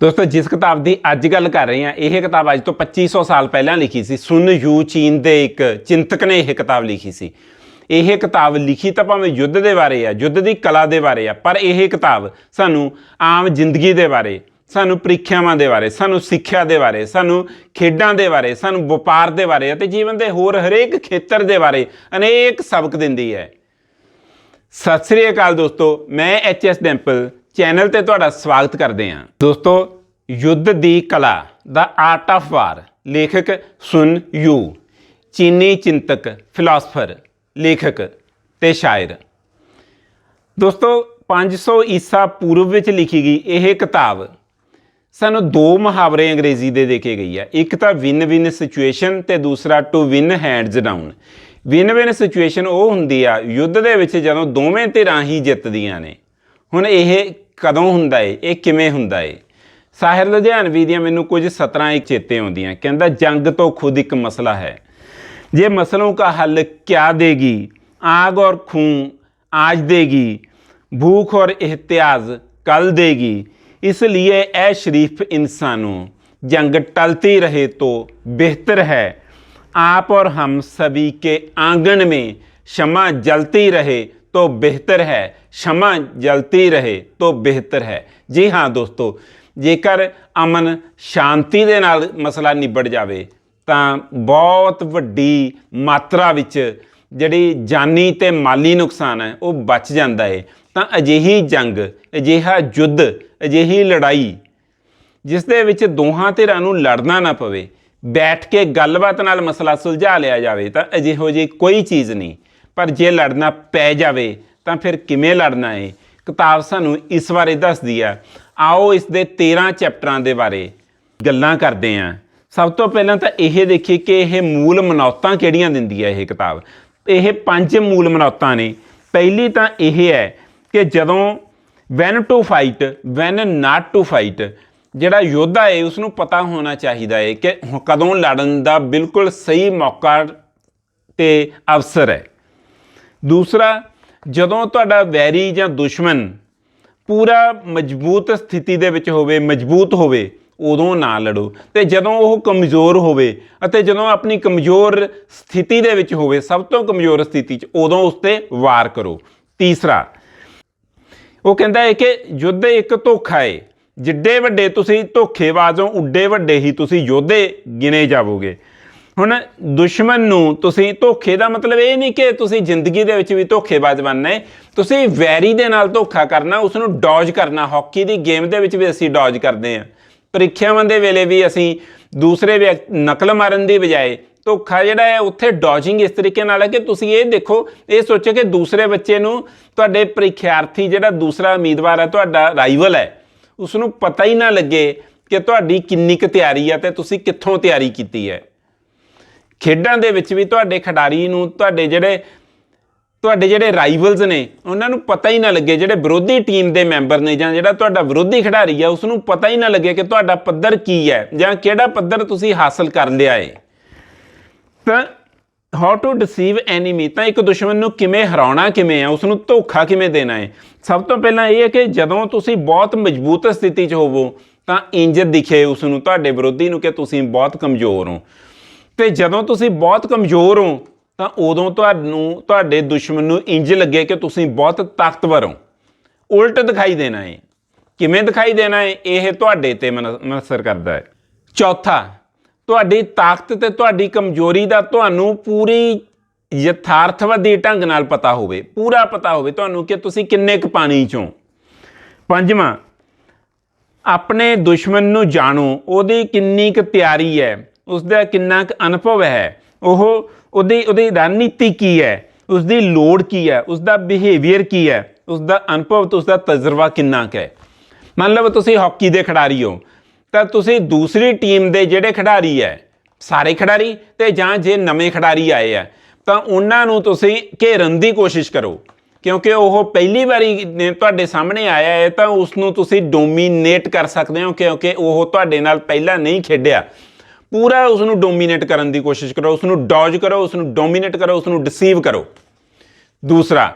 ਦੋਸਤੋ, ਜਿਸ ਕਿਤਾਬ ਦੀ ਅੱਜ ਗੱਲ ਕਰ ਰਹੇ ਹਾਂ, ਇਹ ਕਿਤਾਬ ਅੱਜ ਤੋਂ 2500 ਸਾਲ ਪਹਿਲਾਂ ਲਿਖੀ ਸੀ। ਸੁਨ ਯੂ ਚੀਨ ਦੇ ਇੱਕ ਚਿੰਤਕ ਨੇ ਇਹ ਕਿਤਾਬ ਲਿਖੀ ਸੀ। ਇਹ ਕਿਤਾਬ ਲਿਖੀ ਤਾਂ ਭਾਵੇਂ ਯੁੱਧ ਦੇ ਬਾਰੇ ਆ, ਯੁੱਧ ਦੀ ਕਲਾ ਦੇ ਬਾਰੇ ਆ, ਪਰ ਇਹ ਕਿਤਾਬ ਸਾਨੂੰ ਆਮ ਜ਼ਿੰਦਗੀ ਦੇ ਬਾਰੇ, ਸਾਨੂੰ ਪ੍ਰੀਖਿਆਵਾਂ ਦੇ ਬਾਰੇ, ਸਾਨੂੰ ਸਿੱਖਿਆ ਦੇ ਬਾਰੇ, ਸਾਨੂੰ ਖੇਡਾਂ ਦੇ ਬਾਰੇ, ਸਾਨੂੰ ਵਪਾਰ ਦੇ ਬਾਰੇ ਅਤੇ ਜੀਵਨ ਦੇ ਹੋਰ ਹਰੇਕ ਖੇਤਰ ਦੇ ਬਾਰੇ ਅਨੇਕ ਸਬਕ ਦਿੰਦੀ ਹੈ। ਸਤਿ ਸ੍ਰੀ ਅਕਾਲ ਦੋਸਤੋ, ਮੈਂ ਐਚ ਐਸ ਡੈਂਪਲ ਚੈਨਲ ਤੇ ਤੁਹਾਡਾ ਸਵਾਗਤ ਕਰਦੇ ਹਾਂ। ਦੋਸਤੋ, ਯੁੱਧ ਦੀ ਕਲਾ ਦਾ ਆਰਟ ਆਫ ਵਾਰ ਲੇਖਕ ਸੁਨ ਯੂ, ਚੀਨੀ ਚਿੰਤਕ, ਫਿਲਾਸਫਰ, ਲੇਖਕ ਤੇ ਸ਼ਾਇਰ। ਦੋਸਤੋ 500 ਈਸਾ ਪੂਰਵ ਵਿੱਚ ਲਿਖੀ ਗਈ ਇਹ ਕਿਤਾਬ ਸਾਨੂੰ ਦੋ ਮੁਹਾਵਰੇ ਅੰਗਰੇਜ਼ੀ ਦੇ ਦੇ ਕੇ ਗਈ ਹੈ ਇੱਕ ਤਾਂ ਵਿਨ ਵਿਨ ਸਿਚੁਏਸ਼ਨ ਤੇ ਦੂਸਰਾ to win hands down win win situation ਉਹ ਹੁੰਦੀ ਆ, ਯੁੱਧ ਦੇ ਵਿੱਚ ਜਦੋਂ ਦੋਵੇਂ ਧਿਰਾਂ ਹੀ ਜਿੱਤਦੀਆਂ ਨੇ। ਹੁਣ ਇਹ ਕਦੋਂ ਹੁੰਦਾ ਏ ਇਹ ਕਿਵੇਂ ਹੁੰਦਾ ਏ ਸਾਹਿਰ ਲੁਧਿਆਣਵੀ ਦੀਆਂ ਮੈਨੂੰ ਕੁਝ ਸਤਰਾਂ ਇੱਕ ਚੇਤੇ ਆਉਂਦੀਆਂ ਕਹਿੰਦਾ ਜੰਗ ਤੋਂ ਖੁਦ ਇੱਕ ਮਸਲਾ ਹੈ ये मसलों का हल क्या देगी आग और खून आज देगी भूख और एहतियाज कल देगी इसलिए ए शरीफ इंसानों जंग टलती रहे तो बेहतर है आप और हम सभी के आंगन में क्षमा जलती रहे तो बेहतर है क्षमा जलती रहे तो बेहतर ਹੈ ਜੀ ਹਾਂ ਦੋਸਤੋ ਜੇਕਰ ਅਮਨ ਸ਼ਾਂਤੀ ਦੇ ਨਾਲ ਮਸਲਾ ਨਿਬੜ ਜਾਵੇ ਤਾਂ ਬਹੁਤ ਵੱਡੀ ਮਾਤਰਾ ਵਿੱਚ ਜਿਹੜੀ ਜਾਨੀ ਤੇ ਮਾਲੀ ਨੁਕਸਾਨ ਹੈ ਉਹ ਬਚ ਜਾਂਦਾ ਹੈ ਤਾਂ ਅਜਿਹੀ ਜੰਗ ਅਜਿਹਾ ਯੁੱਧ ਅਜਿਹੀ ਲੜਾਈ ਜਿਸ ਦੇ ਵਿੱਚ ਦੋਹਾਂ ਧਿਰਾਂ ਨੂੰ ਲੜਨਾ ਨਾ ਪਵੇ ਬੈਠ ਕੇ ਗੱਲਬਾਤ ਨਾਲ ਮਸਲਾ ਸੁਲਝਾ ਲਿਆ ਜਾਵੇ ਤਾਂ ਅਜਿਹੋ ਜਿਹੀ ਕੋਈ ਚੀਜ਼ ਨਹੀਂ ਪਰ ਜੇ ਲੜਨਾ ਪੈ ਜਾਵੇ, ਤਾਂ ਫਿਰ ਕਿਵੇਂ ਲੜਨਾ ਹੈ ਕਿਤਾਬ ਸਾਨੂੰ ਇਸ ਬਾਰੇ ਦੱਸਦੀ ਆ। ਆਓ ਇਸ ਦੇ 13 ਚੈਪਟਰਾਂ ਦੇ ਬਾਰੇ ਗੱਲਾਂ ਕਰਦੇ ਹਾਂ ਸਭ ਤੋਂ ਪਹਿਲਾਂ ਤਾਂ ਇਹ ਦੇਖੀਏ ਕਿ ਇਹ ਮੂਲ ਮਨੌਤਾਂ ਕਿਹੜੀਆਂ ਦਿੰਦੀ ਹੈ ਇਹ ਕਿਤਾਬ? ਇਹ ਪੰਜ ਮੂਲ ਮਨੌਤਾਂ ਨੇ। ਪਹਿਲੀ ਤਾਂ ਇਹ ਹੈ ਕਿ ਜਦੋਂ when to fight when not to fight ਜਿਹੜਾ ਯੋਧਾ ਹੈ ਉਸ ਨੂੰ ਪਤਾ ਹੋਣਾ ਚਾਹੀਦਾ ਹੈ ਕਿ ਹੁ- ਕਦੋਂ ਲੜਨ ਦਾ ਬਿਲਕੁਲ ਸਹੀ ਮੌਕਾ ਤੇ ਅਵਸਰ ਹੈ। ਦੂਸਰਾ, ਜਦੋਂ ਤੁਹਾਡਾ ਵੈਰੀ ਜਾਂ ਦੁਸ਼ਮਣ ਪੂਰਾ ਮਜ਼ਬੂਤ ਸਥਿਤੀ ਦੇ ਵਿੱਚ ਹੋਵੇ, ਮਜ਼ਬੂਤ ਹੋਵੇ, ਉਦੋਂ ਨਾ ਲੜੋ। ਤੇ ਜਦੋਂ ਉਹ ਕਮਜ਼ੋਰ ਹੋਵੇ ਅਤੇ ਜਦੋਂ ਆਪਣੀ ਕਮਜ਼ੋਰ ਸਥਿਤੀ ਦੇ ਵਿੱਚ ਹੋਵੇ, ਸਭ ਤੋਂ ਕਮਜ਼ੋਰ ਸਥਿਤੀ 'ਚ, ਉਦੋਂ ਉਸ ਤੇ ਵਾਰ ਕਰੋ। ਤੀਸਰਾ, ਉਹ ਕਹਿੰਦਾ ਹੈ ਕਿ ਯੁੱਧ ਇੱਕ ਧੋਖਾ ਹੈ ਜਿੱਡੇ ਵੱਡੇ ਤੁਸੀਂ ਧੋਖੇਬਾਜ਼ੋਂ, ਉੱਡੇ ਵੱਡੇ ਹੀ ਤੁਸੀਂ ਯੋਧੇ ਗਿਣੇ ਜਾਵੋਗੇ। ਹੁਣ ਦੁਸ਼ਮਣ ਨੂੰ ਤੁਸੀਂ ਧੋਖੇ ਦਾ ਮਤਲਬ ਇਹ ਨਹੀਂ ਕਿ ਤੁਸੀਂ ਜ਼ਿੰਦਗੀ ਦੇ ਵਿੱਚ ਵੀ ਧੋਖੇਬਾਜ਼ ਬਣਨਾ ਹੈ। ਤੁਸੀਂ ਵੈਰੀ ਦੇ ਨਾਲ ਧੋਖਾ ਕਰਨਾ ਉਸ ਨੂੰ ਡੌਜ ਕਰਨਾ, ਹਾਕੀ ਦੀ ਗੇਮ ਦੇ ਵਿੱਚ ਵੀ ਅਸੀਂ ਡੌਜ ਕਰਦੇ ਹਾਂ। ਪ੍ਰੀਖਿਆਵਾਂ ਦੇ ਵੇਲੇ ਵੀ ਅਸੀਂ ਦੂਸਰੇ ਵਿਅਕ- ਨਕਲ ਮਾਰਨ ਦੀ ਬਜਾਏ ਧੋਖਾ ਜਿਹੜਾ ਹੈ, ਉੱਥੇ ਡੌਜਿੰਗ ਇਸ ਤਰੀਕੇ ਨਾਲ ਹੈ ਕਿ ਤੁਸੀਂ ਇਹ ਦੇਖੋ, ਇਹ ਸੋਚੋ ਕਿ ਦੂਸਰੇ ਬੱਚੇ ਨੂੰ ਤੁਹਾਡੇ ਪ੍ਰੀਖਿਆਰਥੀ ਜਿਹੜਾ ਦੂਸਰਾ ਉਮੀਦਵਾਰ ਹੈ, ਤੁਹਾਡਾ ਰਾਈਵਲ ਹੈ ਉਸ ਨੂੰ ਪਤਾ ਹੀ ਨਾ ਲੱਗੇ ਕਿ ਤੁਹਾਡੀ ਕਿੰਨੀ ਕੁ ਤਿਆਰੀ ਹੈ ਤੇ ਤੁਸੀਂ ਕਿੱਥੋਂ ਤਿਆਰੀ ਕੀਤੀ ਹੈ। ਖੇਡਾਂ ਦੇ ਵਿੱਚ ਵੀ ਤੁਹਾਡੇ ਖਿਡਾਰੀ ਨੂੰ, ਤੁਹਾਡੇ ਜਿਹੜੇ ਤੁਹਾਡੇ ਜਿਹੜੇ ਰਾਈਵਲਸ ਨੇ, ਉਹਨਾਂ ਨੂੰ ਪਤਾ ਹੀ ਨਾ ਲੱਗੇ, ਜਿਹੜੇ ਵਿਰੋਧੀ ਟੀਮ ਦੇ ਮੈਂਬਰ ਨੇ ਜਾਂ ਜਿਹੜਾ ਤੁਹਾਡਾ ਵਿਰੋਧੀ ਖਿਡਾਰੀ ਹੈ ਉਸ ਨੂੰ ਪਤਾ ਹੀ ਨਾ ਲੱਗੇ ਕਿ ਤੁਹਾਡਾ ਪੱਧਰ ਕੀ ਹੈ ਜਾਂ ਕਿਹੜਾ ਪੱਧਰ ਤੁਸੀਂ ਹਾਸਲ ਕਰ ਲਿਆ ਹੈ ਤਾਂ ਹਾਊ ਟੂ ਡਿਸੀਵ ਐਨੀਮੀ ਤਾਂ ਇੱਕ ਦੁਸ਼ਮਣ ਨੂੰ ਕਿਵੇਂ ਹਰਾਉਣਾ ਕਿਵੇਂ ਹੈ ਉਸ ਨੂੰ ਧੋਖਾ ਕਿਵੇਂ ਦੇਣਾ ਹੈ ਸਭ ਤੋਂ ਪਹਿਲਾਂ ਇਹ ਹੈ ਕਿ ਜਦੋਂ ਤੁਸੀਂ ਬਹੁਤ ਮਜ਼ਬੂਤ ਸਥਿਤੀ 'ਚ ਹੋਵੋ, ਤਾਂ ਇੰਜ ਦਿਖੇ ਉਸ ਨੂੰ ਤੁਹਾਡੇ ਵਿਰੋਧੀ ਨੂੰ ਕਿ ਤੁਸੀਂ ਬਹੁਤ ਕਮਜ਼ੋਰ ਹੋ। ਤੇ ਜਦੋਂ ਤੁਸੀਂ ਬਹੁਤ ਕਮਜ਼ੋਰ ਹੋ, ਤਾਂ ਉਦੋਂ ਤੁਹਾਨੂੰ ਤੁਹਾਡੇ ਦੁਸ਼ਮਣ ਨੂੰ ਇੰਜ ਲੱਗੇ ਕਿ ਤੁਸੀਂ ਬਹੁਤ ਤਾਕਤਵਰ ਹੋ। ਉਲਟ ਦਿਖਾਈ ਦੇਣਾ ਹੈ ਕਿਵੇਂ ਦਿਖਾਈ ਦੇਣਾ ਹੈ ਇਹ ਤੁਹਾਡੇ ਤੇ ਮਨ- ਮਨਸਰ ਕਰਦਾ ਹੈ ਚੌਥਾ, ਤੁਹਾਡੀ ਤਾਕਤ ਤੇ ਤੁਹਾਡੀ ਕਮਜ਼ੋਰੀ ਦਾ ਤੁਹਾਨੂੰ ਪੂਰੀ ਯਥਾਰਥਵਾਦੀ ਢੰਗ ਨਾਲ ਪਤਾ ਹੋਵੇ, ਪੂਰਾ ਪਤਾ ਹੋਵੇ ਤੁਹਾਨੂੰ ਕਿ ਤੁਸੀਂ ਕਿੰਨੇ ਕੁ ਪਾਣੀ ਚੋਂ ਪੰਜਵਾਂ, ਆਪਣੇ ਦੁਸ਼ਮਣ ਨੂੰ ਜਾਣੋ, ਉਹਦੀ ਕਿੰਨੀ ਕੁ ਤਿਆਰੀ ਹੈ। ਉਸ ਦਾ ਕਿੰਨਾ ਕੁ ਅਨੁਭਵ ਹੈ? ਉਹ ਉਹਦੀ ਉਹਦੀ ਰਣਨੀਤੀ ਕੀ ਹੈ? ਉਸ ਦੀ ਲੋੜ ਕੀ ਹੈ? ਉਸ ਦਾ ਬਿਹੇਵੀਅਰ ਕੀ ਹੈ? ਉਸ ਦਾ ਅਨੁਭਵ ਤੇ ਉਸ ਦਾ ਤਜਰਬਾ ਕਿੰਨਾ ਕੁ ਹੈ? ਮੰਨ ਲਓ ਤੁਸੀਂ ਹਾਕੀ ਦੇ ਖਿਡਾਰੀ ਹੋ, ਤਾਂ ਤੁਸੀਂ ਦੂਸਰੀ ਟੀਮ ਦੇ ਜਿਹੜੇ ਖਿਡਾਰੀ ਹੈ, ਸਾਰੇ ਖਿਡਾਰੀ ਤੇ ਜਾਂ ਜੇ ਨਵੇਂ ਖਿਡਾਰੀ ਆਏ ਆ, ਤਾਂ ਉਹਨਾਂ ਨੂੰ ਤੁਸੀਂ ਘੇਰਨ ਦੀ ਕੋਸ਼ਿਸ਼ ਕਰੋ। ਕਿਉਂਕਿ ਉਹ ਪਹਿਲੀ ਵਾਰੀ ਨੇ ਤੁਹਾਡੇ ਸਾਹਮਣੇ ਆਇਆ ਹੈ, ਤਾਂ ਉਸ ਨੂੰ ਤੁਸੀਂ ਡੋਮੀਨੇਟ ਕਰ ਸਕਦੇ ਹੋ, ਕਿਉਂਕਿ ਉਹ ਤੁਹਾਡੇ ਨਾਲ ਪਹਿਲਾਂ ਨਹੀਂ ਖੇਡਿਆ। ਪੂਰਾ ਉਸ ਨੂੰ ਡੋਮੀਨੇਟ ਕਰਨ ਦੀ ਕੋਸ਼ਿਸ਼ ਕਰੋ ਉਸ ਨੂੰ ਡੌਜ ਕਰੋ ਉਸ ਨੂੰ ਡੋਮੀਨੇਟ ਕਰੋ ਉਸ ਨੂੰ ਡਿਸੀਵ ਕਰੋ। ਦੂਸਰਾ,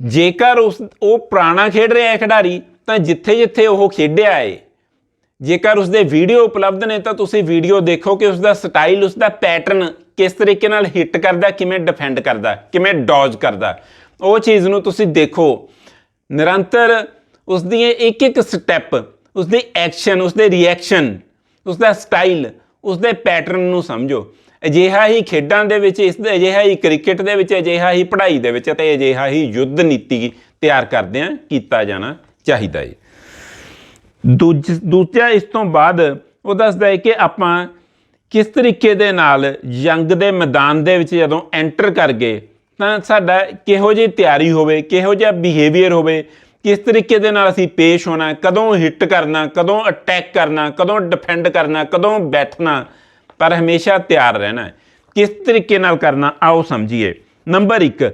ਜੇਕਰ ਉਸ ਉਹ ਪੁਰਾਣਾ ਖੇਡ ਰਿਹਾ ਹੈ ਖਿਡਾਰੀ, ਤਾਂ ਜਿੱਥੇ ਜਿੱਥੇ ਉਹ ਖੇਡਿਆ ਹੈ, ਜੇਕਰ ਉਸਦੇ ਵੀਡੀਓ ਉਪਲਬਧ ਨੇ, ਤਾਂ ਤੁਸੀਂ ਵੀਡੀਓ ਦੇਖੋ ਕਿ ਉਸਦਾ ਸਟਾਈਲ ਉਸਦਾ ਪੈਟਰਨ ਕਿਸ ਤਰੀਕੇ ਨਾਲ ਹਿੱਟ ਕਰਦਾ, ਕਿਵੇਂ ਡਿਫੈਂਡ ਕਰਦਾ, ਕਿਵੇਂ ਡੌਜ ਕਰਦਾ। ਉਹ ਚੀਜ਼ ਨੂੰ ਤੁਸੀਂ ਦੇਖੋ, ਨਿਰੰਤਰ ਉਸਦੀਆਂ ਇੱਕ ਇੱਕ ਸਟੈਪ ਉਸਦੇ ਐਕਸ਼ਨ ਉਸਦੇ ਰਿਐਕਸ਼ਨ ਉਸਦਾ ਸਟਾਈਲ ਉਸਦੇ ਪੈਟਰਨ ਨੂੰ ਸਮਝੋ। ਅਜਿਹਾ ਹੀ ਖੇਡਾਂ ਦੇ ਵਿੱਚ, ਇਸ ਦੇ ਅਜਿਹਾ ਹੀ ਕ੍ਰਿਕਟ ਦੇ ਵਿੱਚ, ਅਜਿਹਾ ਹੀ ਪੜ੍ਹਾਈ ਦੇ ਵਿੱਚ ਤੇ ਅਜਿਹਾ ਹੀ ਯੁੱਧ ਨੀਤੀ ਤਿਆਰ ਕਰਦੇ ਆ ਕੀਤਾ ਜਾਣਾ ਚਾਹੀਦਾ ਹੈ ਦੂਜ- ਦੂਜਾ ਇਸ ਤੋਂ ਬਾਅਦ ਉਹ ਦੱਸਦਾ ਹੈ ਕਿ ਆਪਾਂ ਕਿਸ ਤਰੀਕੇ ਦੇ ਨਾਲ ਜੰਗ ਦੇ ਮੈਦਾਨ ਦੇ ਵਿੱਚ ਜਦੋਂ ਐਂਟਰ ਕਰ ਗਏ, ਤਾਂ ਸਾਡਾ ਕਿਹੋ ਜਿਹੀ ਤਿਆਰੀ ਹੋਵੇ, ਕਿਹੋ ਜਿਹਾ ਬਿਹੇਵੀਅਰ ਹੋਵੇ ਕਿਸ ਤਰੀਕੇ ਦੇ ਨਾਲ ਅਸੀਂ ਪੇਸ਼ ਹੋਣਾ, ਕਦੋਂ ਹਿੱਟ ਕਰਨਾ, ਕਦੋਂ ਅਟੈਕ ਕਰਨਾ, ਕਦੋਂ ਡਿਫੈਂਡ ਕਰਨਾ, ਕਦੋਂ ਬੈਠਣਾ, ਪਰ ਹਮੇਸ਼ਾ ਤਿਆਰ ਰਹਿਣਾ ਕਿਸ ਤਰੀਕੇ ਨਾਲ ਕਰਨਾ, ਆਓ ਸਮਝੀਏ। ਨੰਬਰ 1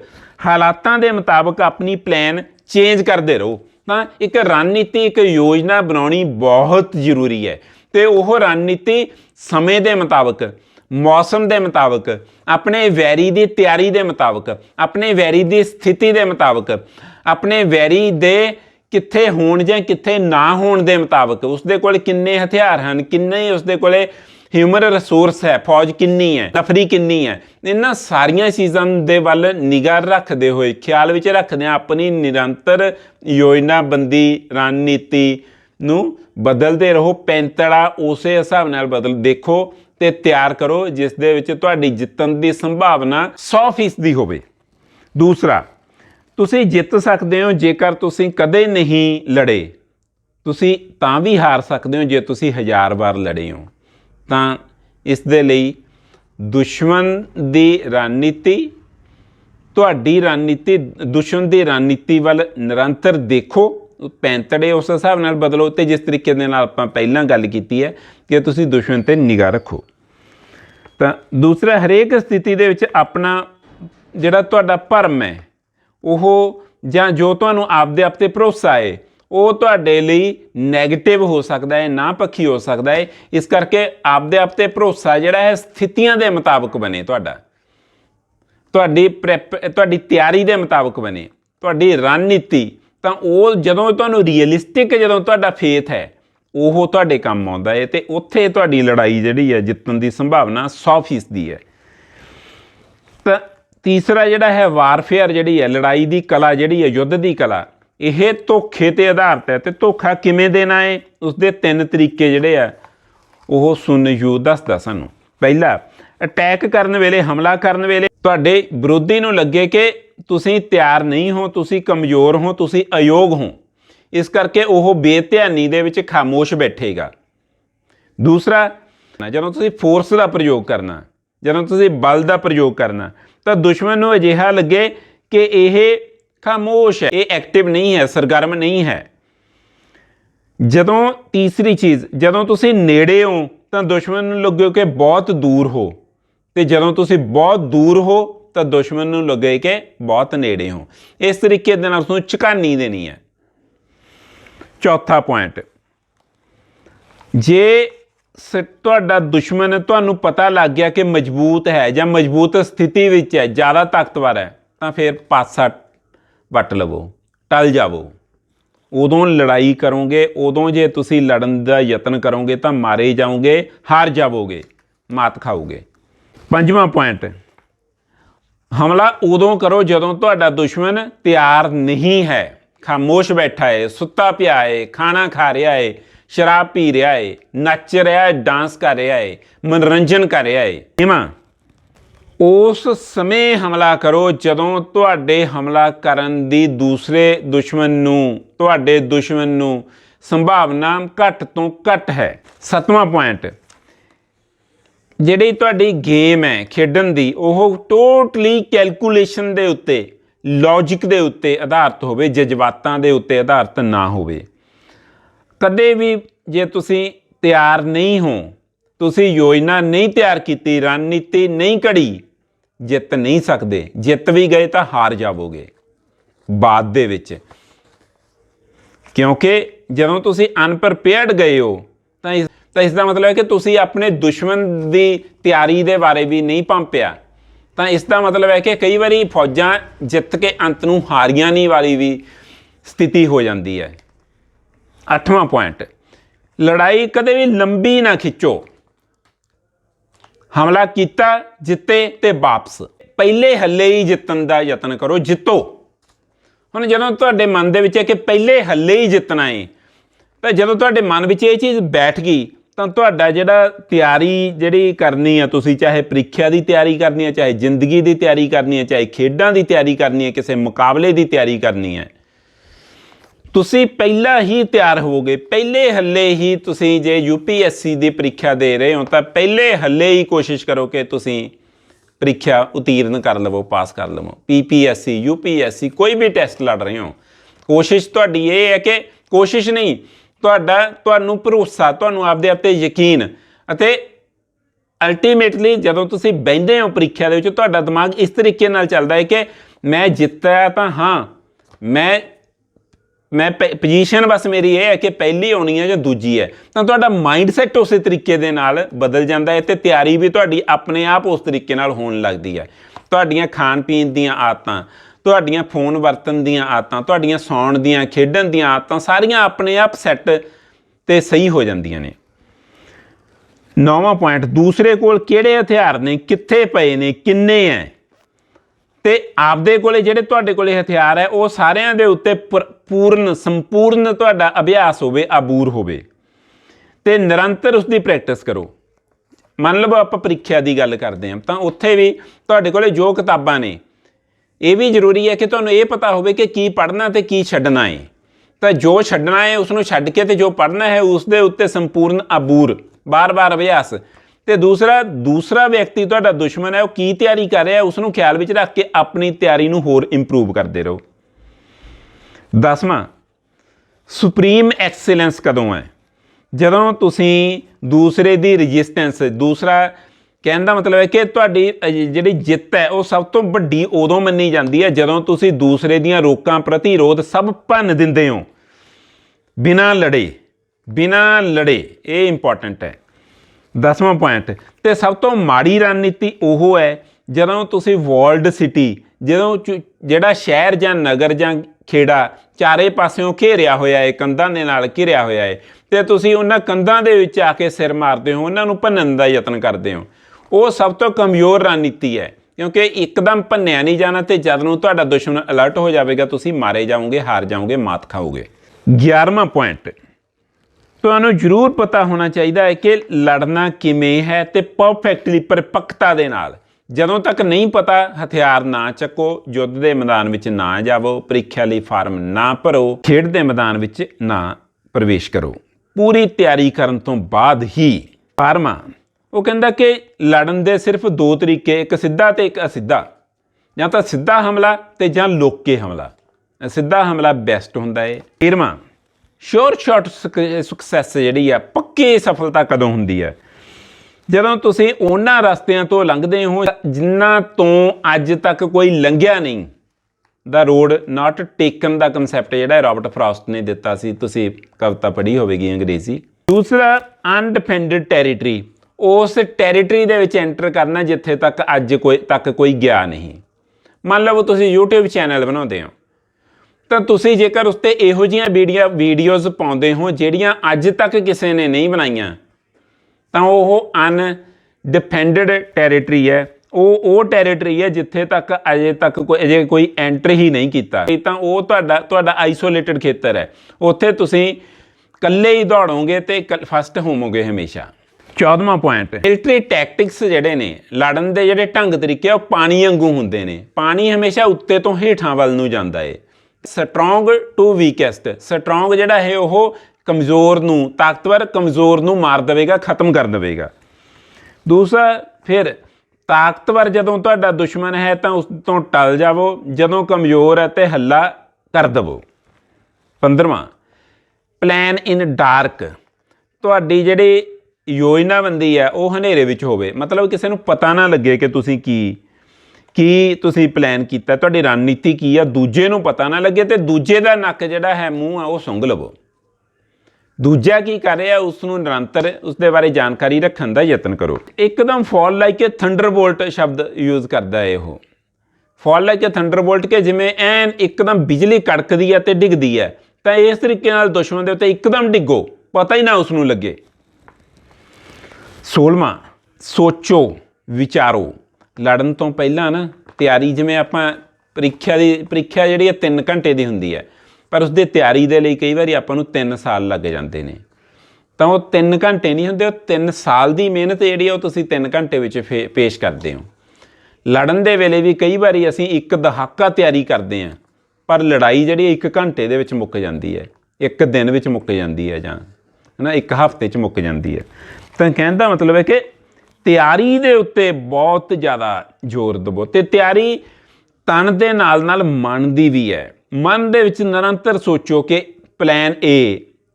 ਹਾਲਾਤਾਂ ਦੇ ਮੁਤਾਬਕ ਆਪਣੀ ਪਲਾਨ ਚੇਂਜ ਕਰਦੇ ਰਹੋ। ਤਾਂ ਇੱਕ ਰਣਨੀਤੀ, ਇੱਕ ਯੋਜਨਾ ਬਣਾਉਣੀ ਬਹੁਤ ਜ਼ਰੂਰੀ ਹੈ। ਤੇ ਉਹ ਰਣਨੀਤੀ ਸਮੇਂ ਦੇ ਮੁਤਾਬਕ, ਮੌਸਮ ਦੇ ਮੁਤਾਬਕ, ਆਪਣੇ ਵੈਰੀ ਦੀ ਤਿਆਰੀ ਦੇ ਮੁਤਾਬਕ, ਆਪਣੇ ਵੈਰੀ ਦੀ ਸਥਿਤੀ ਦੇ ਮੁਤਾਬਕ ਆਪਣੇ ਵੈਰੀ ਦੇ ਕਿੱਥੇ ਹੋਣ ਜਾਂ ਕਿੱਥੇ ਨਾ ਹੋਣ ਦੇ ਮੁਤਾਬਕ, ਉਸਦੇ ਕੋਲ ਕਿੰਨੇ ਹਥਿਆਰ ਹਨ, ਕਿੰਨੇ ਉਸਦੇ ਕੋਲੇ ਹਿਊਮਨ ਰਿਸੋਰਸ ਹੈ, ਫੌਜ ਕਿੰਨੀ ਹੈ, ਨਫਰੀ ਕਿੰਨੀ ਹੈ, ਇਹਨਾਂ ਸਾਰੀਆਂ ਚੀਜ਼ਾਂ ਦੇ ਵੱਲ ਨਿਗਾਹ ਰੱਖਦੇ ਹੋਏ, ਖਿਆਲ ਵਿੱਚ ਰੱਖਦੇ ਆਪਣੀ ਨਿਰੰਤਰ ਯੋਜਨਾਬੰਦੀ ਰਣਨੀਤੀ ਨੂੰ ਬਦਲਦੇ ਰਹੋ, ਪੈਂਤੜਾ ਉਸੇ ਹਿਸਾਬ ਨਾਲ ਬਦਲ, ਦੇਖੋ ਤੇ ਤਿਆਰ ਕਰੋ ਜਿਸ ਦੇ ਵਿੱਚ ਤੁਹਾਡੀ ਜਿੱਤਣ ਦੀ ਸੰਭਾਵਨਾ 100% ਹੋਵੇ। ਦੂਸਰਾ ਤੁਸੀਂ ਜਿੱਤ ਸਕਦੇ ਹੋ ਜੇਕਰ ਤੁਸੀਂ ਕਦੇ ਨਹੀਂ ਲੜੇ। ਤੁਸੀਂ ਤਾਂ ਵੀ ਹਾਰ ਸਕਦੇ ਹੋ ਜੇ ਤੁਸੀਂ ਹਜ਼ਾਰ ਵਾਰ ਲੜੇ ਹੋ। ਤਾਂ ਇਸ ਦੇ ਲਈ ਦੁਸ਼ਮਣ ਦੀ ਰਣਨੀਤੀ, ਤੁਹਾਡੀ ਰਣਨੀਤੀ, ਦੁਸ਼ਮਣ ਦੀ ਰਣਨੀਤੀ ਵੱਲ ਨਿਰੰਤਰ ਦੇਖੋ, ਪੈਂਤੜੇ ਉਸ ਹਿਸਾਬ ਨਾਲ ਬਦਲੋ ਤੇ ਜਿਸ ਤਰੀਕੇ ਦੇ ਨਾਲ ਆਪਾਂ ਪਹਿਲਾਂ ਗੱਲ ਕੀਤੀ ਹੈ ਕਿ ਤੁਸੀਂ ਦੁਸ਼ਮਣ ਤੇ ਨਿਗਾਹ ਰੱਖੋ। ਤਾਂ ਦੂਸਰਾ, ਹਰੇਕ ਸਥਿਤੀ ਦੇ ਵਿੱਚ ਆਪਣਾ ਜਿਹੜਾ ਤੁਹਾਡਾ ਭਰਮ ਹੈ ਉਹ ਜਾਂ ਜੋ ਤੁਹਾਨੂੰ ਆਪਦੇ ਆਪ ਤੇ ਭਰੋਸਾ ਹੈ ਉਹ ਤੁਹਾਡੇ ਲਈ 네ਗੇਟਿਵ ਹੋ ਸਕਦਾ ਹੈ ਨਾ ਪੱਖੀ ਹੋ ਸਕਦਾ ਹੈ ਇਸ ਕਰਕੇ ਆਪਦੇ ਆਪ ਤੇ ਭਰੋਸਾ ਜਿਹੜਾ ਹੈ, ਸਥਿਤੀਆਂ ਦੇ ਮੁਤਾਬਕ ਬਣੇ ਤੁਹਾਡਾ। ਤੁਹਾਡੀ ਪ੍ਰੈਪ ਤੁਹਾਡੀ ਤਿਆਰੀ ਦੇ ਮੁਤਾਬਕ ਬਣੇ। ਤੁਹਾਡੀ ਰਣਨੀਤੀ, ਤਾਂ ਉਹ ਜਦੋਂ ਤੁਹਾਨੂੰ ਰੀਅਲਿਸਟਿਕ ਜਦੋਂ ਤੁਹਾਡਾ ਫੇਥ ਹੈ, ਉਹ ਤੁਹਾਡੇ ਕੰਮ ਆਉਂਦਾ ਹੈ ਤੇ ਉੱਥੇ ਤੁਹਾਡੀ ਲੜਾਈ ਜਿਹੜੀ ਹੈ, ਜਿੱਤਣ ਦੀ ਸੰਭਾਵਨਾ 100% ਹੈ। ਤੀਸਰਾ ਜਿਹੜਾ ਹੈ ਵਾਰਫੇਅਰ ਜਿਹੜੀ ਹੈ, ਲੜਾਈ ਦੀ ਕਲਾ ਜਿਹੜੀ ਹੈ, ਯੁੱਧ ਦੀ ਕਲਾ, ਇਹ ਧੋਖੇ ਤੇ ਆਧਾਰਿਤ ਹੈ ਤੇ ਧੋਖਾ ਕਿਵੇਂ ਦੇਣਾ ਹੈ? ਉਸਦੇ ਤਿੰਨ ਤਰੀਕੇ ਜਿਹੜੇ ਆ, ਉਹ ਸੁਨ ਯੂ ਦੱਸਦਾ ਸਾਨੂੰ। ਪਹਿਲਾ ਅਟੈਕ ਕਰਨ ਵੇਲੇ, ਹਮਲਾ ਕਰਨ ਵੇਲੇ ਤੁਹਾਡੇ ਵਿਰੋਧੀ ਨੂੰ ਲੱਗੇ ਕਿ ਤੁਸੀਂ ਤਿਆਰ ਨਹੀਂ ਹੋ, ਤੁਸੀਂ ਕਮਜ਼ੋਰ ਹੋ, ਤੁਸੀਂ ਅਯੋਗ ਹੋ। ਇਸ ਕਰਕੇ ਉਹ ਬੇਧਿਆਨੀ ਦੇ ਵਿੱਚ ਖਾਮੋਸ਼ ਬੈਠੇਗਾ। ਦੂਸਰਾ, ਜਦੋਂ ਤੁਸੀਂ ਫੋਰਸ ਦਾ ਪ੍ਰਯੋਗ ਕਰਨਾ, ਜਦੋਂ ਤੁਸੀਂ ਬਲ ਦਾ ਪ੍ਰਯੋਗ ਕਰਨਾ ਤਾਂ ਦੁਸ਼ਮਣ ਨੂੰ ਅਜਿਹਾ ਲੱਗੇ ਕਿ ਇਹ ਖਾਮੋਸ਼ ਹੈ, ਇਹ ਐਕਟਿਵ ਨਹੀਂ ਹੈ, ਸਰਗਰਮ ਨਹੀਂ ਹੈ। ਜਦੋਂ ਤੀਸਰੀ ਚੀਜ਼, ਜਦੋਂ ਤੁਸੀਂ ਨੇੜੇ ਹੋ, ਤਾਂ ਦੁਸ਼ਮਣ ਨੂੰ ਲੱਗੇ ਕਿ ਬਹੁਤ ਦੂਰ ਹੋ। ਤੇ ਜਦੋਂ ਤੁਸੀਂ ਬਹੁਤ ਦੂਰ ਹੋ, ਤਾਂ ਦੁਸ਼ਮਣ ਨੂੰ ਲੱਗੇ ਕਿ ਬਹੁਤ ਨੇੜੇ ਹੋ। ਇਸ ਤਰੀਕੇ ਦੇ ਨਾਲ ਉਸ ਨੂੰ ਦੇਣੀ ਹੈ। ਚੌਥਾ ਪੁਆਇੰਟ ਜੇ ਤੁਹਾਡਾ ਦੁਸ਼ਮਣ, ਤੁਹਾਨੂੰ ਪਤਾ ਲੱਗ ਗਿਆ ਕਿ ਮਜ਼ਬੂਤ ਹੈ ਜਾਂ ਮਜ਼ਬੂਤ ਸਥਿਤੀ ਵਿੱਚ ਹੈ, ਜ਼ਿਆਦਾ ਤਾਕਤਵਰ ਹੈ, ਤਾਂ ਫਿਰ ਪਾਸਾ ਵੱਟ ਲਵੋ, ਟਲ ਜਾਵੋ। ਉਦੋਂ ਲੜਾਈ ਕਰੋਗੇ, ਉਦੋਂ ਜੇ ਤੁਸੀਂ ਲੜਨ ਦਾ ਯਤਨ ਕਰੋਗੇ ਤਾਂ ਮਾਰੇ ਜਾਓਗੇ, ਹਾਰ ਜਾਵੋਗੇ, ਮਾਤ ਖਾਓਗੇ। ਪੰਜਵਾਂ ਪੁਆਇੰਟ ਹਮਲਾ ਉਦੋਂ ਕਰੋ ਜਦੋਂ ਤੁਹਾਡਾ ਦੁਸ਼ਮਣ ਤਿਆਰ ਨਹੀਂ ਹੈ, ਖਾਮੋਸ਼ ਬੈਠਾ ਹੈ, ਸੁੱਤਾ ਪਿਆ ਹੈ, ਖਾਣਾ ਖਾ ਰਿਹਾ ਹੈ ਸ਼ਰਾਬ ਪੀ ਰਿਹਾ ਹੈ ਨੱਚ ਰਿਹਾ ਹੈ ਡਾਂਸ ਕਰ ਰਿਹਾ ਹੈ ਮਨੋਰੰਜਨ ਕਰ ਰਿਹਾ ਏ। ਇਮਾ ਉਸ ਸਮੇਂ ਹਮਲਾ ਕਰੋ ਜਦੋਂ ਤੁਹਾਡੇ ਹਮਲਾ ਕਰਨ ਦੀ ਦੂਸਰੇ ਦੁਸ਼ਮਣ ਨੂੰ, ਤੁਹਾਡੇ ਦੁਸ਼ਮਣ ਨੂੰ ਸੰਭਾਵਨਾ ਘੱਟ ਤੋਂ ਘੱਟ ਹੈ। ਸੱਤਵਾਂ ਪੁਆਇੰਟ ਜਿਹੜੀ ਤੁਹਾਡੀ ਗੇਮ ਹੈ ਖੇਡਣ ਦੀ, ਉਹ ਟੋਟਲੀ ਕੈਲਕੂਲੇਸ਼ਨ ਦੇ ਉੱਤੇ ਲੌਜੀਕ ਦੇ ਉੱਤੇ ਆਧਾਰਿਤ ਹੋਵੇ, ਜਜ਼ਬਾਤਾਂ ਦੇ ਉੱਤੇ ਆਧਾਰਿਤ ਨਾ ਹੋਵੇ। ਕਦੇ ਵੀ ਜੇ ਤੁਸੀਂ ਤਿਆਰ ਨਹੀਂ ਹੋ, ਤੁਸੀਂ ਯੋਜਨਾ ਨਹੀਂ ਤਿਆਰ ਕੀਤੀ, ਰਣਨੀਤੀ ਨਹੀਂ ਘੜੀ, ਜਿੱਤ ਨਹੀਂ ਸਕਦੇ। ਜਿੱਤ ਵੀ ਗਏ ਤਾਂ ਹਾਰ ਜਾਵੋਗੇ। ਬਾਅਦ ਦੇ ਵਿੱਚ। ਕਿਉਂਕਿ ਜਦੋਂ ਤੁਸੀਂ ਅਨਪ੍ਰਿਪੇਅਰਡ ਗਏ ਹੋ, ਤਾਂ ਇਸ ਤਾਂ ਇਸ ਦਾ ਮਤਲਬ ਹੈ ਕਿ ਤੁਸੀਂ ਆਪਣੇ ਦੁਸ਼ਮਣ ਦੀ ਤਿਆਰੀ ਦੇ ਬਾਰੇ ਵੀ ਨਹੀਂ ਭੰਪਿਆ ਤਾਂ ਇਸ ਦਾ ਮਤਲਬ ਹੈ ਕਿ ਕਈ ਵਾਰੀ ਫੌਜਾਂ ਜਿੱਤ ਕੇ ਅੰਤ ਨੂੰ ਹਾਰੀਆਂ ਨਹੀਂ ਵਾਲੀ ਵੀ ਸਥਿਤੀ ਹੋ ਜਾਂਦੀ ਹੈ। ਅੱਠਵਾਂ ਪੁਆਇੰਟ ਲੜਾਈ ਕਦੇ ਵੀ ਲੰਬੀ ਨਾ ਖਿੱਚੋ। ਹਮਲਾ ਕੀਤਾ, ਜਿੱਤੇ ਤੇ ਵਾਪਸ। ਪਹਿਲੇ ਹੱਲੇ ਹੀ ਜਿੱਤਣ ਦਾ ਯਤਨ ਕਰੋ, ਜਿੱਤੋ। ਹੁਣ ਜਦੋਂ ਤੁਹਾਡੇ ਮਨ ਦੇ ਵਿੱਚ ਹੈ ਕਿ ਪਹਿਲੇ ਹੱਲੇ ਹੀ ਜਿੱਤਣਾ ਹੈ ਤਾਂ ਜਦੋਂ ਤੁਹਾਡੇ ਮਨ ਵਿੱਚ ਇਹ ਚੀਜ਼ ਬੈਠ ਗਈ, ਤਾਂ ਤੁਹਾਡਾ ਜਿਹੜਾ ਤਿਆਰੀ ਜਿਹੜੀ ਕਰਨੀ ਆ ਤੁਸੀਂ, ਚਾਹੇ ਪ੍ਰੀਖਿਆ ਦੀ ਤਿਆਰੀ ਕਰਨੀ ਹੈ ਚਾਹੇ ਜ਼ਿੰਦਗੀ ਦੀ ਤਿਆਰੀ ਕਰਨੀ ਹੈ ਚਾਹੇ ਖੇਡਾਂ ਦੀ ਤਿਆਰੀ ਕਰਨੀ ਹੈ ਕਿਸੇ ਮੁਕਾਬਲੇ ਦੀ ਤਿਆਰੀ ਕਰਨੀ ਹੈ ਤੁਸੀਂ ਪਹਿਲਾਂ ਹੀ ਤਿਆਰ ਹੋਵੋਗੇ। ਪਹਿਲੇ ਹੱਲੇ ਹੀ ਤੁਸੀਂ ਜੇ ਯੂਪੀਐਸਸੀ ਦੀ ਪ੍ਰੀਖਿਆ ਦੇ ਰਹੇ ਹੋ, ਤਾਂ ਪਹਿਲੇ ਹੱਲੇ ਹੀ ਕੋਸ਼ਿਸ਼ ਕਰੋ ਕਿ ਤੁਸੀਂ ਪ੍ਰੀਖਿਆ ਉਤੀਰਨ ਕਰ ਲਵੋ, ਪਾਸ ਕਰ ਲਵੋ। ਪੀਪੀਐਸਸੀ ਯੂਪੀਐਸਸੀ ਕੋਈ ਵੀ ਟੈਸਟ ਲੜ ਰਹੇ ਹੋ। ਕੋਸ਼ਿਸ਼ ਤੁਹਾਡੀ ਇਹ ਹੈ ਕਿ ਕੋਸ਼ਿਸ਼ ਨਹੀਂ, ਤੁਹਾਡਾ, ਤੁਹਾਨੂੰ ਭਰੋਸਾ, ਤੁਹਾਨੂੰ ਆਪਦੇ ਆਪ ਤੇ ਯਕੀਨ ਅਤੇ ਅਲਟੀਮੇਟਲੀ ਜਦੋਂ ਤੁਸੀਂ ਬੈਠਦੇ ਹੋ ਪ੍ਰੀਖਿਆ ਦੇ ਵਿੱਚ, ਤੁਹਾਡਾ ਦਿਮਾਗ ਇਸ ਤਰੀਕੇ ਨਾਲ ਚੱਲਦਾ ਹੈ ਕਿ ਮੈਂ ਜਿੱਤਿਆ ਤਾਂ ਹਾਂ, ਮੈਂ ਮੈਂ ਪੋਜੀਸ਼ਨ ਬਸ ਮੇਰੀ ਇਹ ਹੈ ਕਿ ਪਹਿਲੀ ਆਉਣੀ ਹੈ ਜਾਂ ਦੂਜੀ ਹੈ। ਤਾਂ ਤੁਹਾਡਾ ਮਾਈਂਡ ਸੈਟ ਉਸੇ ਤਰੀਕੇ ਦੇ ਨਾਲ ਬਦਲ ਜਾਂਦਾ ਹੈ ਤੇ ਤਿਆਰੀ ਵੀ ਤੁਹਾਡੀ ਆਪਣੇ ਆਪ ਉਸ ਤਰੀਕੇ ਨਾਲ ਹੋਣ ਲੱਗਦੀ ਹੈ। ਤੁਹਾਡੀਆਂ ਖਾਣ ਪੀਣ ਦੀਆਂ ਆਦਤਾਂ, ਤੁਹਾਡੀਆਂ ਫੋਨ ਵਰਤਣ ਦੀਆਂ ਆਦਤਾਂ, ਤੁਹਾਡੀਆਂ ਸੌਣ ਦੀਆਂ, ਖੇਡਣ ਦੀਆਂ ਆਦਤਾਂ ਸਾਰੀਆਂ ਆਪਣੇ ਆਪ ਸੈੱਟ ਤੇ ਸਹੀ ਹੋ ਜਾਂਦੀਆਂ ਨੇ। ਨੌਵਾਂ ਪੁਆਇੰਟ ਦੂਸਰੇ ਕੋਲ ਕਿਹੜੇ ਹਥਿਆਰ ਨੇ, ਕਿੱਥੇ ਪਏ ਨੇ, ਕਿੰਨੇ ਐ? ਤੇ ਆਪਦੇ ਕੋਲੇ ਜਿਹੜੇ ਤੁਹਾਡੇ ਕੋਲੇ ਹਥਿਆਰ ਹੈ, ਉਹ ਸਾਰਿਆਂ ਦੇ ਉੱਤੇ ਪੁਰ- ਪੂਰਨ, ਸੰਪੂਰਨ ਤੁਹਾਡਾ ਅਭਿਆਸ ਹੋਵੇ, ਆਬੂਰ ਹੋਵੇ। ਤੇ ਨਿਰੰਤਰ ਉਸ ਦੀ ਪ੍ਰੈਕਟਿਸ ਕਰੋ। ਮੰਨ ਲਓ ਆਪਾਂ ਪ੍ਰੀਖਿਆ ਦੀ ਗੱਲ ਕਰਦੇ ਹਾਂ, ਤਾਂ ਉੱਥੇ ਵੀ ਤੁਹਾਡੇ ਕੋਲੇ ਜੋ ਕਿਤਾਬਾਂ ਨੇ, ਇਹ ਵੀ ਜ਼ਰੂਰੀ ਹੈ ਕਿ ਤੁਹਾਨੂੰ ਇਹ ਪਤਾ ਹੋਵੇ ਕਿ ਕੀ ਪੜ੍ਹਨਾ ਤੇ ਕੀ ਛੱਡਣਾ ਹੈ ਤਾਂ ਜੋ ਛੱਡਣਾ ਹੈ ਉਸ ਨੂੰ ਛੱਡ ਕੇ ਤੇ ਜੋ ਪੜ੍ਹਨਾ ਹੈ ਉਸ ਦੇ ਉੱਤੇ ਸੰਪੂਰਨ ਅਬੂਰ ਬਾਰ-ਬਾਰ ਅਭਿਆਸ। ਤੇ ਦੂਸਰਾ ਦੂਸਰਾ ਵਿਅਕਤੀ ਤੁਹਾਡਾ ਦੁਸ਼ਮਣ ਹੈ, ਉਹ ਕੀ ਤਿਆਰੀ ਕਰ ਰਿਹਾ ਹੈ ਉਸ ਨੂੰ ਖਿਆਲ ਵਿੱਚ ਰੱਖ ਕੇ ਆਪਣੀ ਤਿਆਰੀ ਨੂੰ ਹੋਰ ਇੰਪਰੂਵ ਕਰਦੇ ਰਹੋ। ਦਸਵਾਂ, ਸੁਪਰੀਮ ਐਕਸੀਲੈਂਸ ਕਦੋਂ ਹੈ? ਜਦੋਂ ਤੁਸੀਂ ਦੂਸਰੇ ਦੀ ਰੈਜ਼ਿਸਟੈਂਸ, ਦੂਸਰਾ ਕਹਿਣ ਦਾ ਮਤਲਬ ਹੈ ਕਿ ਤੁਹਾਡੀ ਜਿਹੜੀ ਜਿੱਤ ਹੈ, ਉਹ ਸਭ ਤੋਂ ਵੱਡੀ ਉਦੋਂ ਮੰਨੀ ਜਾਂਦੀ ਹੈ ਜਦੋਂ ਤੁਸੀਂ ਦੂਸਰੇ ਦੀਆਂ ਰੋਕਾਂ ਪ੍ਰਤੀਰੋਧ ਸਭ ਭੰਨ ਦਿੰਦੇ ਹੋ। ਬਿਨਾਂ ਲੜੇ ਬਿਨਾਂ ਲੜੇ, ਇਹ ਇੰਪੋਰਟੈਂਟ ਹੈ। ਦਸਵਾਂ ਪੁਆਇੰਟ ਤੇ ਸਭ ਤੋਂ ਮਾੜੀ ਰਣਨੀਤੀ ਉਹ ਹੈ ਜਦੋਂ ਤੁਸੀਂ ਵਰਲਡ ਸਿਟੀ ਜਦੋਂ ਚ- ਜਿਹੜਾ ਸ਼ਹਿਰ ਜਾਂ ਨਗਰ ਜਾਂ ਖੇੜਾ ਚਾਰੇ ਪਾਸਿਓਂ ਘੇਰਿਆ ਹੋਇਆ ਹੈ, ਕੰਧਾਂ ਦੇ ਨਾਲ ਘਿਰਿਆ ਹੋਇਆ ਹੈ, ਤੇ ਤੁਸੀਂ ਉਹਨਾਂ ਕੰਧਾਂ ਦੇ ਵਿੱਚ ਆ ਕੇ ਸਿਰ ਮਾਰਦੇ ਹੋ, ਉਹਨਾਂ ਨੂੰ ਭੰਨਣ ਦਾ ਯਤਨ ਕਰਦੇ ਹੋ, ਉਹ ਸਭ ਤੋਂ ਕਮਜ਼ੋਰ ਰਣਨੀਤੀ ਹੈ, ਕਿਉਂਕਿ ਇੱਕਦਮ ਭੰਨਿਆ ਨਹੀਂ ਜਾਣਾ ਤੇ ਜਦ ਨੂੰ ਤੁਹਾਡਾ ਦੁਸ਼ਮਣ ਅਲਰਟ ਹੋ ਜਾਵੇਗਾ, ਤੁਸੀਂ ਮਾਰੇ ਜਾਓਗੇ, ਹਾਰ ਜਾਓਗੇ, ਮਾਤ ਖਾਓਗੇ। 11ਵਾਂ ਪੁਆਇੰਟ ਤੁਹਾਨੂੰ ਜ਼ਰੂਰ ਪਤਾ ਹੋਣਾ ਚਾਹੀਦਾ ਹੈ ਕਿ ਲੜਨਾ ਕਿਵੇਂ ਹੈ ਤੇ ਪਰਫੈਕਟਲੀ ਪਰਿਪੱਕਤਾ ਦੇ ਨਾਲ। ਜਦੋਂ ਤੱਕ ਨਹੀਂ ਪਤਾ, ਹਥਿਆਰ ਨਾ ਚੱਕੋ, ਯੁੱਧ ਦੇ ਮੈਦਾਨ ਵਿੱਚ ਨਾ ਜਾਵੋ, ਪ੍ਰੀਖਿਆ ਲਈ ਫਾਰਮ ਨਾ ਭਰੋ, ਖੇਡ ਦੇ ਮੈਦਾਨ ਵਿੱਚ ਨਾ ਪ੍ਰਵੇਸ਼ ਕਰੋ। ਪੂਰੀ ਤਿਆਰੀ ਕਰਨ ਤੋਂ ਬਾਅਦ ਹੀ ਫਾਰਮਾ। ਉਹ ਕਹਿੰਦਾ ਕਿ ਲੜਨ ਦੇ ਸਿਰਫ ਦੋ ਤਰੀਕੇ, ਇੱਕ ਸਿੱਧਾ ਤੇ ਇੱਕ ਅਸਿੱਧਾ। ਜਾਂ ਤਾਂ ਸਿੱਧਾ ਹਮਲਾ ਤੇ ਜਾਂ ਲੋਕੇ ਹਮਲਾ। ਸਿੱਧਾ ਹਮਲਾ ਬੈਸਟ ਹੁੰਦਾ ਹੈ 13ਵਾਂ ਸ਼ੋਰ ਸ਼ਾਟ ਸਕਸੈਸ ਜਿਹੜੀ ਆ, ਪੱਕੀ ਸਫਲਤਾ ਕਦੋਂ ਹੁੰਦੀ ਹੈ ਜਦੋਂ ਤੁਸੀਂ ਉਹਨਾਂ ਰਸਤਿਆਂ ਤੋਂ ਲੰਘਦੇ ਹੋ ਜਿਨ੍ਹਾਂ ਤੋਂ ਅੱਜ ਤੱਕ ਕੋਈ ਲੰਘਿਆ ਨਹੀਂ ਦਾ ਰੋਡ ਨਾਟ ਟੇਕਨ ਦਾ ਕਨਸੈਪਟ ਜਿਹੜਾ ਰਾਬਰਟ ਫਰਾਸਟ ਨੇ ਦਿੱਤਾ ਸੀ, ਤੁਸੀਂ ਕਵਿਤਾ ਪੜ੍ਹੀ ਹੋਵੇਗੀ ਅੰਗਰੇਜ਼ੀ। ਦੂਸਰਾ ਅਨਡਿਫੈਂਡਡ ਟੈਰੀਟਰੀ ਉਸ ਟੈਰੀਟਰੀ ਦੇ ਵਿੱਚ ਐਂਟਰ ਕਰਨਾ ਜਿੱਥੇ ਤੱਕ ਅੱਜ ਕੋਈ, ਤੱਕ ਕੋਈ ਗਿਆ ਨਹੀਂ। ਮੰਨ ਲਓ ਤੁਸੀਂ YouTube ਚੈਨਲ ਬਣਾਉਂਦੇ ਹੋ। ਤਾਂ ਤੁਸੀਂ ਜੇਕਰ ਉਸ 'ਤੇ ਇਹੋ ਜਿਹੀਆਂ ਵੀਡੀਓ ਵੀਡੀਓਜ਼ ਪਾਉਂਦੇ ਹੋ, ਜਿਹੜੀਆਂ ਅੱਜ ਤੱਕ ਕਿਸੇ ਨੇ ਨਹੀਂ ਬਣਾਈਆਂ, ਤਾਂ ਉਹ ਅਨ ਅਨਡਿਫੈਂਡਡ ਟੈਰੀਟਰੀ ਹੈ। ਉਹ ਉਹ ਟੈਰੀਟਰੀ ਹੈ ਜਿੱਥੇ ਤੱਕ ਅਜੇ ਤੱਕ ਕੋਈ ਅਜੇ ਕੋਈ ਐਂਟਰ ਹੀ ਨਹੀਂ ਕੀਤਾ। ਇਹ ਤਾਂ ਉਹ ਤੁਹਾਡਾ ਤੁਹਾਡਾ ਆਈਸੋਲੇਟਡ ਖੇਤਰ ਹੈ। ਉੱਥੇ ਤੁਸੀਂ ਇਕੱਲੇ ਹੀ ਦੌੜੋਗੇ ਤੇ ਫਸਟ ਹੋਵੋਗੇ ਹਮੇਸ਼ਾ। 14ਵਾਂ ਪੁਆਇੰਟ ਮਿਲਟਰੀ ਟੈਕਟਿਕਸ ਜਿਹੜੇ ਨੇ, ਲੜਨ ਦੇ ਜਿਹੜੇ ਢੰਗ ਤਰੀਕੇ ਆ, ਉਹ ਪਾਣੀ ਵਾਂਗੂ ਹੁੰਦੇ ਨੇ। ਪਾਣੀ ਹਮੇਸ਼ਾ ਉੱਤੇ ਤੋਂ ਹੇਠਾਂ ਵੱਲ ਨੂੰ ਜਾਂਦਾ ਏ। ਸਟਰੋਂਗ ਟੂ ਵੀਕੈਸਟ ਸਟਰੋਂਗ ਜਿਹੜਾ ਹੈ ਉਹ ਕਮਜ਼ੋਰ ਨੂੰ, ਤਾਕਤਵਰ ਕਮਜ਼ੋਰ ਨੂੰ ਮਾਰ ਦੇਵੇਗਾ, ਖਤਮ ਕਰ ਦੇਵੇਗਾ। ਦੂਸਰਾ, ਫਿਰ ਤਾਕਤਵਰ ਜਦੋਂ ਤੁਹਾਡਾ ਦੁਸ਼ਮਣ ਹੈ ਤਾਂ ਉਸ ਤੋਂ ਟਲ ਜਾਵੋ, ਜਦੋਂ ਕਮਜ਼ੋਰ ਹੈ ਤੇ ਹੱਲਾ ਕਰ ਦਵੋ। 15ਵਾਂ ਪਲਾਨ ਇਨ ਡਾਰਕ ਤੁਹਾਡੀ ਜਿਹੜੀ ਯੋਜਨਾਬੰਦੀ ਹੈ ਉਹ ਹਨੇਰੇ ਵਿੱਚ ਹੋਵੇ। ਮਤਲਬ ਕਿਸੇ ਨੂੰ ਪਤਾ ਨਾ ਲੱਗੇ ਕਿ ਤੁਸੀਂ ਕੀ ਕੀ ਤੁਸੀਂ ਪਲਾਨ ਕੀਤਾ? ਤੁਹਾਡੀ ਰਣਨੀਤੀ ਕੀ ਆ? ਦੂਜੇ ਨੂੰ ਪਤਾ ਨਾ ਲੱਗੇ ਤੇ ਦੂਜੇ ਦਾ ਨੱਕ ਜਿਹੜਾ ਹੈ, ਮੂੰਹ ਆ, ਉਹ ਸੁੰਘ ਲਵੋ। ਦੂਜਾ ਕੀ ਕਰ ਰਿਹਾ? ਉਸ ਨੂੰ ਨਿਰੰਤਰ ਉਸ ਦੇ ਬਾਰੇ ਜਾਣਕਾਰੀ ਰੱਖਣ ਦਾ ਯਤਨ ਕਰੋ। ਇੱਕਦਮ ਫਾਲ ਲਾਈਕ ਅ ਥੰਡਰਬੋਲਟ ਸ਼ਬਦ ਯੂਜ਼ ਕਰਦਾ ਹੈ ਉਹ। ਫਾਲ ਲਾਈਕ ਅ ਥੰਡਰਬੋਲਟ ਕੇ ਜਿਵੇਂ ਐਨ ਇੱਕਦਮ ਬਿਜਲੀ ਕੜਕਦੀ ਹੈ ਤੇ ਡਿੱਗਦੀ ਹੈ। ਤਾਂ ਇਸ ਤਰੀਕੇ ਨਾਲ ਦੁਸ਼ਮਣ ਦੇ ਉੱਤੇ ਇੱਕਦਮ ਡਿੱਗੋ। ਪਤਾ ਹੀ ਨਾ ਉਸ ਨੂੰ ਲੱਗੇ। 16ਵਾਂ ਸੋਚੋ, ਵਿਚਾਰੋ। ਲੜਨ ਤੋਂ ਪਹਿਲਾਂ ਨਾ, ਤਿਆਰੀ ਜਿਵੇਂ ਆਪਾਂ ਪ੍ਰੀਖਿਆ ਦੀ, ਪ੍ਰੀਖਿਆ ਜਿਹੜੀ ਹੈ 3 ਘੰਟੇ ਦੀ ਹੁੰਦੀ ਹੈ। ਪਰ ਉਸ ਦੇ ਤਿਆਰੀ ਦੇ ਲਈ ਕਈ ਵਾਰੀ ਆਪਾਂ ਨੂੰ 3 ਸਾਲ ਲੱਗ ਜਾਂਦੇ ਨੇ। ਤਾਂ ਉਹ 3 ਘੰਟੇ ਨਹੀਂ ਹੁੰਦੇ, ਉਹ 3 ਸਾਲ ਦੀ ਮਿਹਨਤ ਜਿਹੜੀ ਹੈ ਉਹ ਤੁਸੀਂ 3 ਘੰਟੇ ਵਿੱਚ ਫੇ- ਪੇਸ਼ ਕਰਦੇ ਹੋ। ਲੜਨ ਦੇ ਵੇਲੇ ਵੀ ਕਈ ਵਾਰੀ ਅਸੀਂ ਇੱਕ ਦਹਾਕਾ ਤਿਆਰੀ ਕਰਦੇ ਹਾਂ, ਪਰ ਲੜਾਈ ਜਿਹੜੀ ਇੱਕ ਘੰਟੇ ਦੇ ਵਿੱਚ ਮੁੱਕ ਜਾਂਦੀ ਹੈ। ਇੱਕ ਦਿਨ ਵਿੱਚ ਮੁੱਕ ਜਾਂਦੀ ਹੈ ਜਾਂ, ਹਨਾ, ਇੱਕ ਹਫ਼ਤੇ 'ਚ ਮੁੱਕ ਜਾਂਦੀ ਹੈ। ਤਾਂ ਕਹਿਣ ਦਾ ਮਤਲਬ ਹੈ ਕਿ ਤਿਆਰੀ ਦੇ ਉੱਤੇ ਬਹੁਤ ਜ਼ਿਆਦਾ ਜ਼ੋਰ ਦਵੋ ਤੇ ਤਿਆਰੀ ਤਨ ਦੇ ਨਾਲ ਨਾਲ ਮਨ ਦੀ ਵੀ ਹੈ। ਮਨ ਦੇ ਵਿੱਚ ਨਿਰੰਤਰ ਸੋਚੋ ਕਿ ਪਲਾਨ A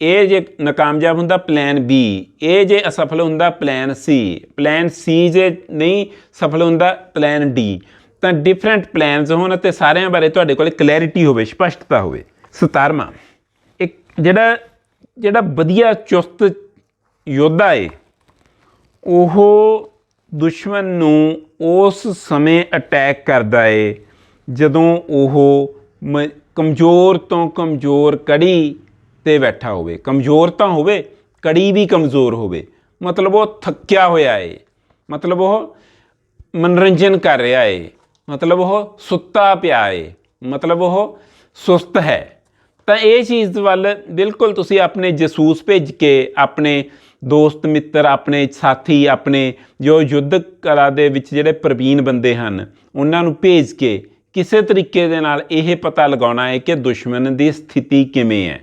ਇਹ ਜੇ ਨਾਕਾਮਯਾਬ ਹੁੰਦਾ ਪਲਾਨ B ਇਹ ਜੇ ਅਸਫਲ ਹੁੰਦਾ ਪਲਾਨ C ਪਲਾਨ C ਜੇ ਨਹੀਂ ਸਫਲ ਹੁੰਦਾ ਪਲਾਨ D ਤਾਂ ਡਿਫਰੈਂਟ ਪਲਾਨਸ ਹੋਣ ਅਤੇ ਸਾਰਿਆਂ ਬਾਰੇ ਤੁਹਾਡੇ ਕੋਲ ਕਲੈਰਿਟੀ ਹੋਵੇ, ਸਪਸ਼ਟਤਾ ਹੋਵੇ। 17ਵਾਂ ਇੱਕ ਜਿਹੜਾ ਜਿਹੜਾ ਵਧੀਆ ਚੁਸਤ ਯੋਧਾ ਏ ਉਹ ਦੁਸ਼ਮਣ ਨੂੰ ਉਸ ਸਮੇਂ ਅਟੈਕ ਕਰਦਾ ਏ, ਜਦੋਂ ਉਹ ਮ- ਕਮਜ਼ੋਰ ਤੋਂ ਕਮਜ਼ੋਰ ਕੜੀ ਤੇ ਬੈਠਾ ਹੋਵੇ। ਕਮਜ਼ੋਰ ਤਾਂ ਹੋਵੇ, ਕੜੀ ਵੀ ਕਮਜ਼ੋਰ ਹੋਵੇ। ਮਤਲਬ ਉਹ ਥੱਕਿਆ ਹੋਇਆ ਏ। ਮਤਲਬ ਉਹ ਮਨੋਰੰਜਨ ਕਰ ਰਿਹਾ ਏ। ਮਤਲਬ ਉਹ ਸੁੱਤਾ ਪਿਆ ਏ। ਮਤਲਬ ਉਹ ਸੁਸਤ ਹੈ। ਤਾਂ ਇਹ ਚੀਜ਼ ਵੱਲ ਬਿਲਕੁਲ ਤੁਸੀਂ ਆਪਣੇ ਜਸੂਸ ਭੇਜ ਕੇ, ਆਪਣੇ ਦੋਸਤ, ਮਿੱਤਰ, ਆਪਣੇ ਸਾਥੀ, ਆਪਣੇ ਜੋ ਯੁੱਧ ਕਲਾ ਦੇ ਵਿੱਚ ਜਿਹੜੇ ਪ੍ਰਵੀਨ ਬੰਦੇ ਹਨ, ਉਹਨਾਂ ਨੂੰ ਭੇਜ ਕੇ ਕਿਸੇ ਤਰੀਕੇ ਦੇ ਨਾਲ ਇਹ ਪਤਾ ਲਗਾਉਣਾ ਹੈ ਕਿ ਦੁਸ਼ਮਣ ਦੀ ਸਥਿਤੀ ਕਿਵੇਂ ਹੈ।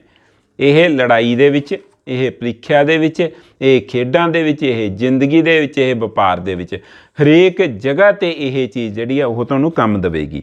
ਇਹ ਲੜਾਈ ਦੇ ਵਿੱਚ, ਇਹ ਪ੍ਰੀਖਿਆ ਦੇ ਵਿੱਚ, ਇਹ ਖੇਡਾਂ ਦੇ ਵਿੱਚ, ਇਹ ਜ਼ਿੰਦਗੀ ਦੇ ਵਿੱਚ, ਇਹ ਵਪਾਰ ਦੇ ਵਿੱਚ ਹਰੇਕ ਜਗ੍ਹਾ ਤੇ ਇਹ ਚੀਜ਼ ਜਿਹੜੀ ਆ, ਉਹ ਤੁਹਾਨੂੰ ਕੰਮ ਦੇਵੇਗੀ।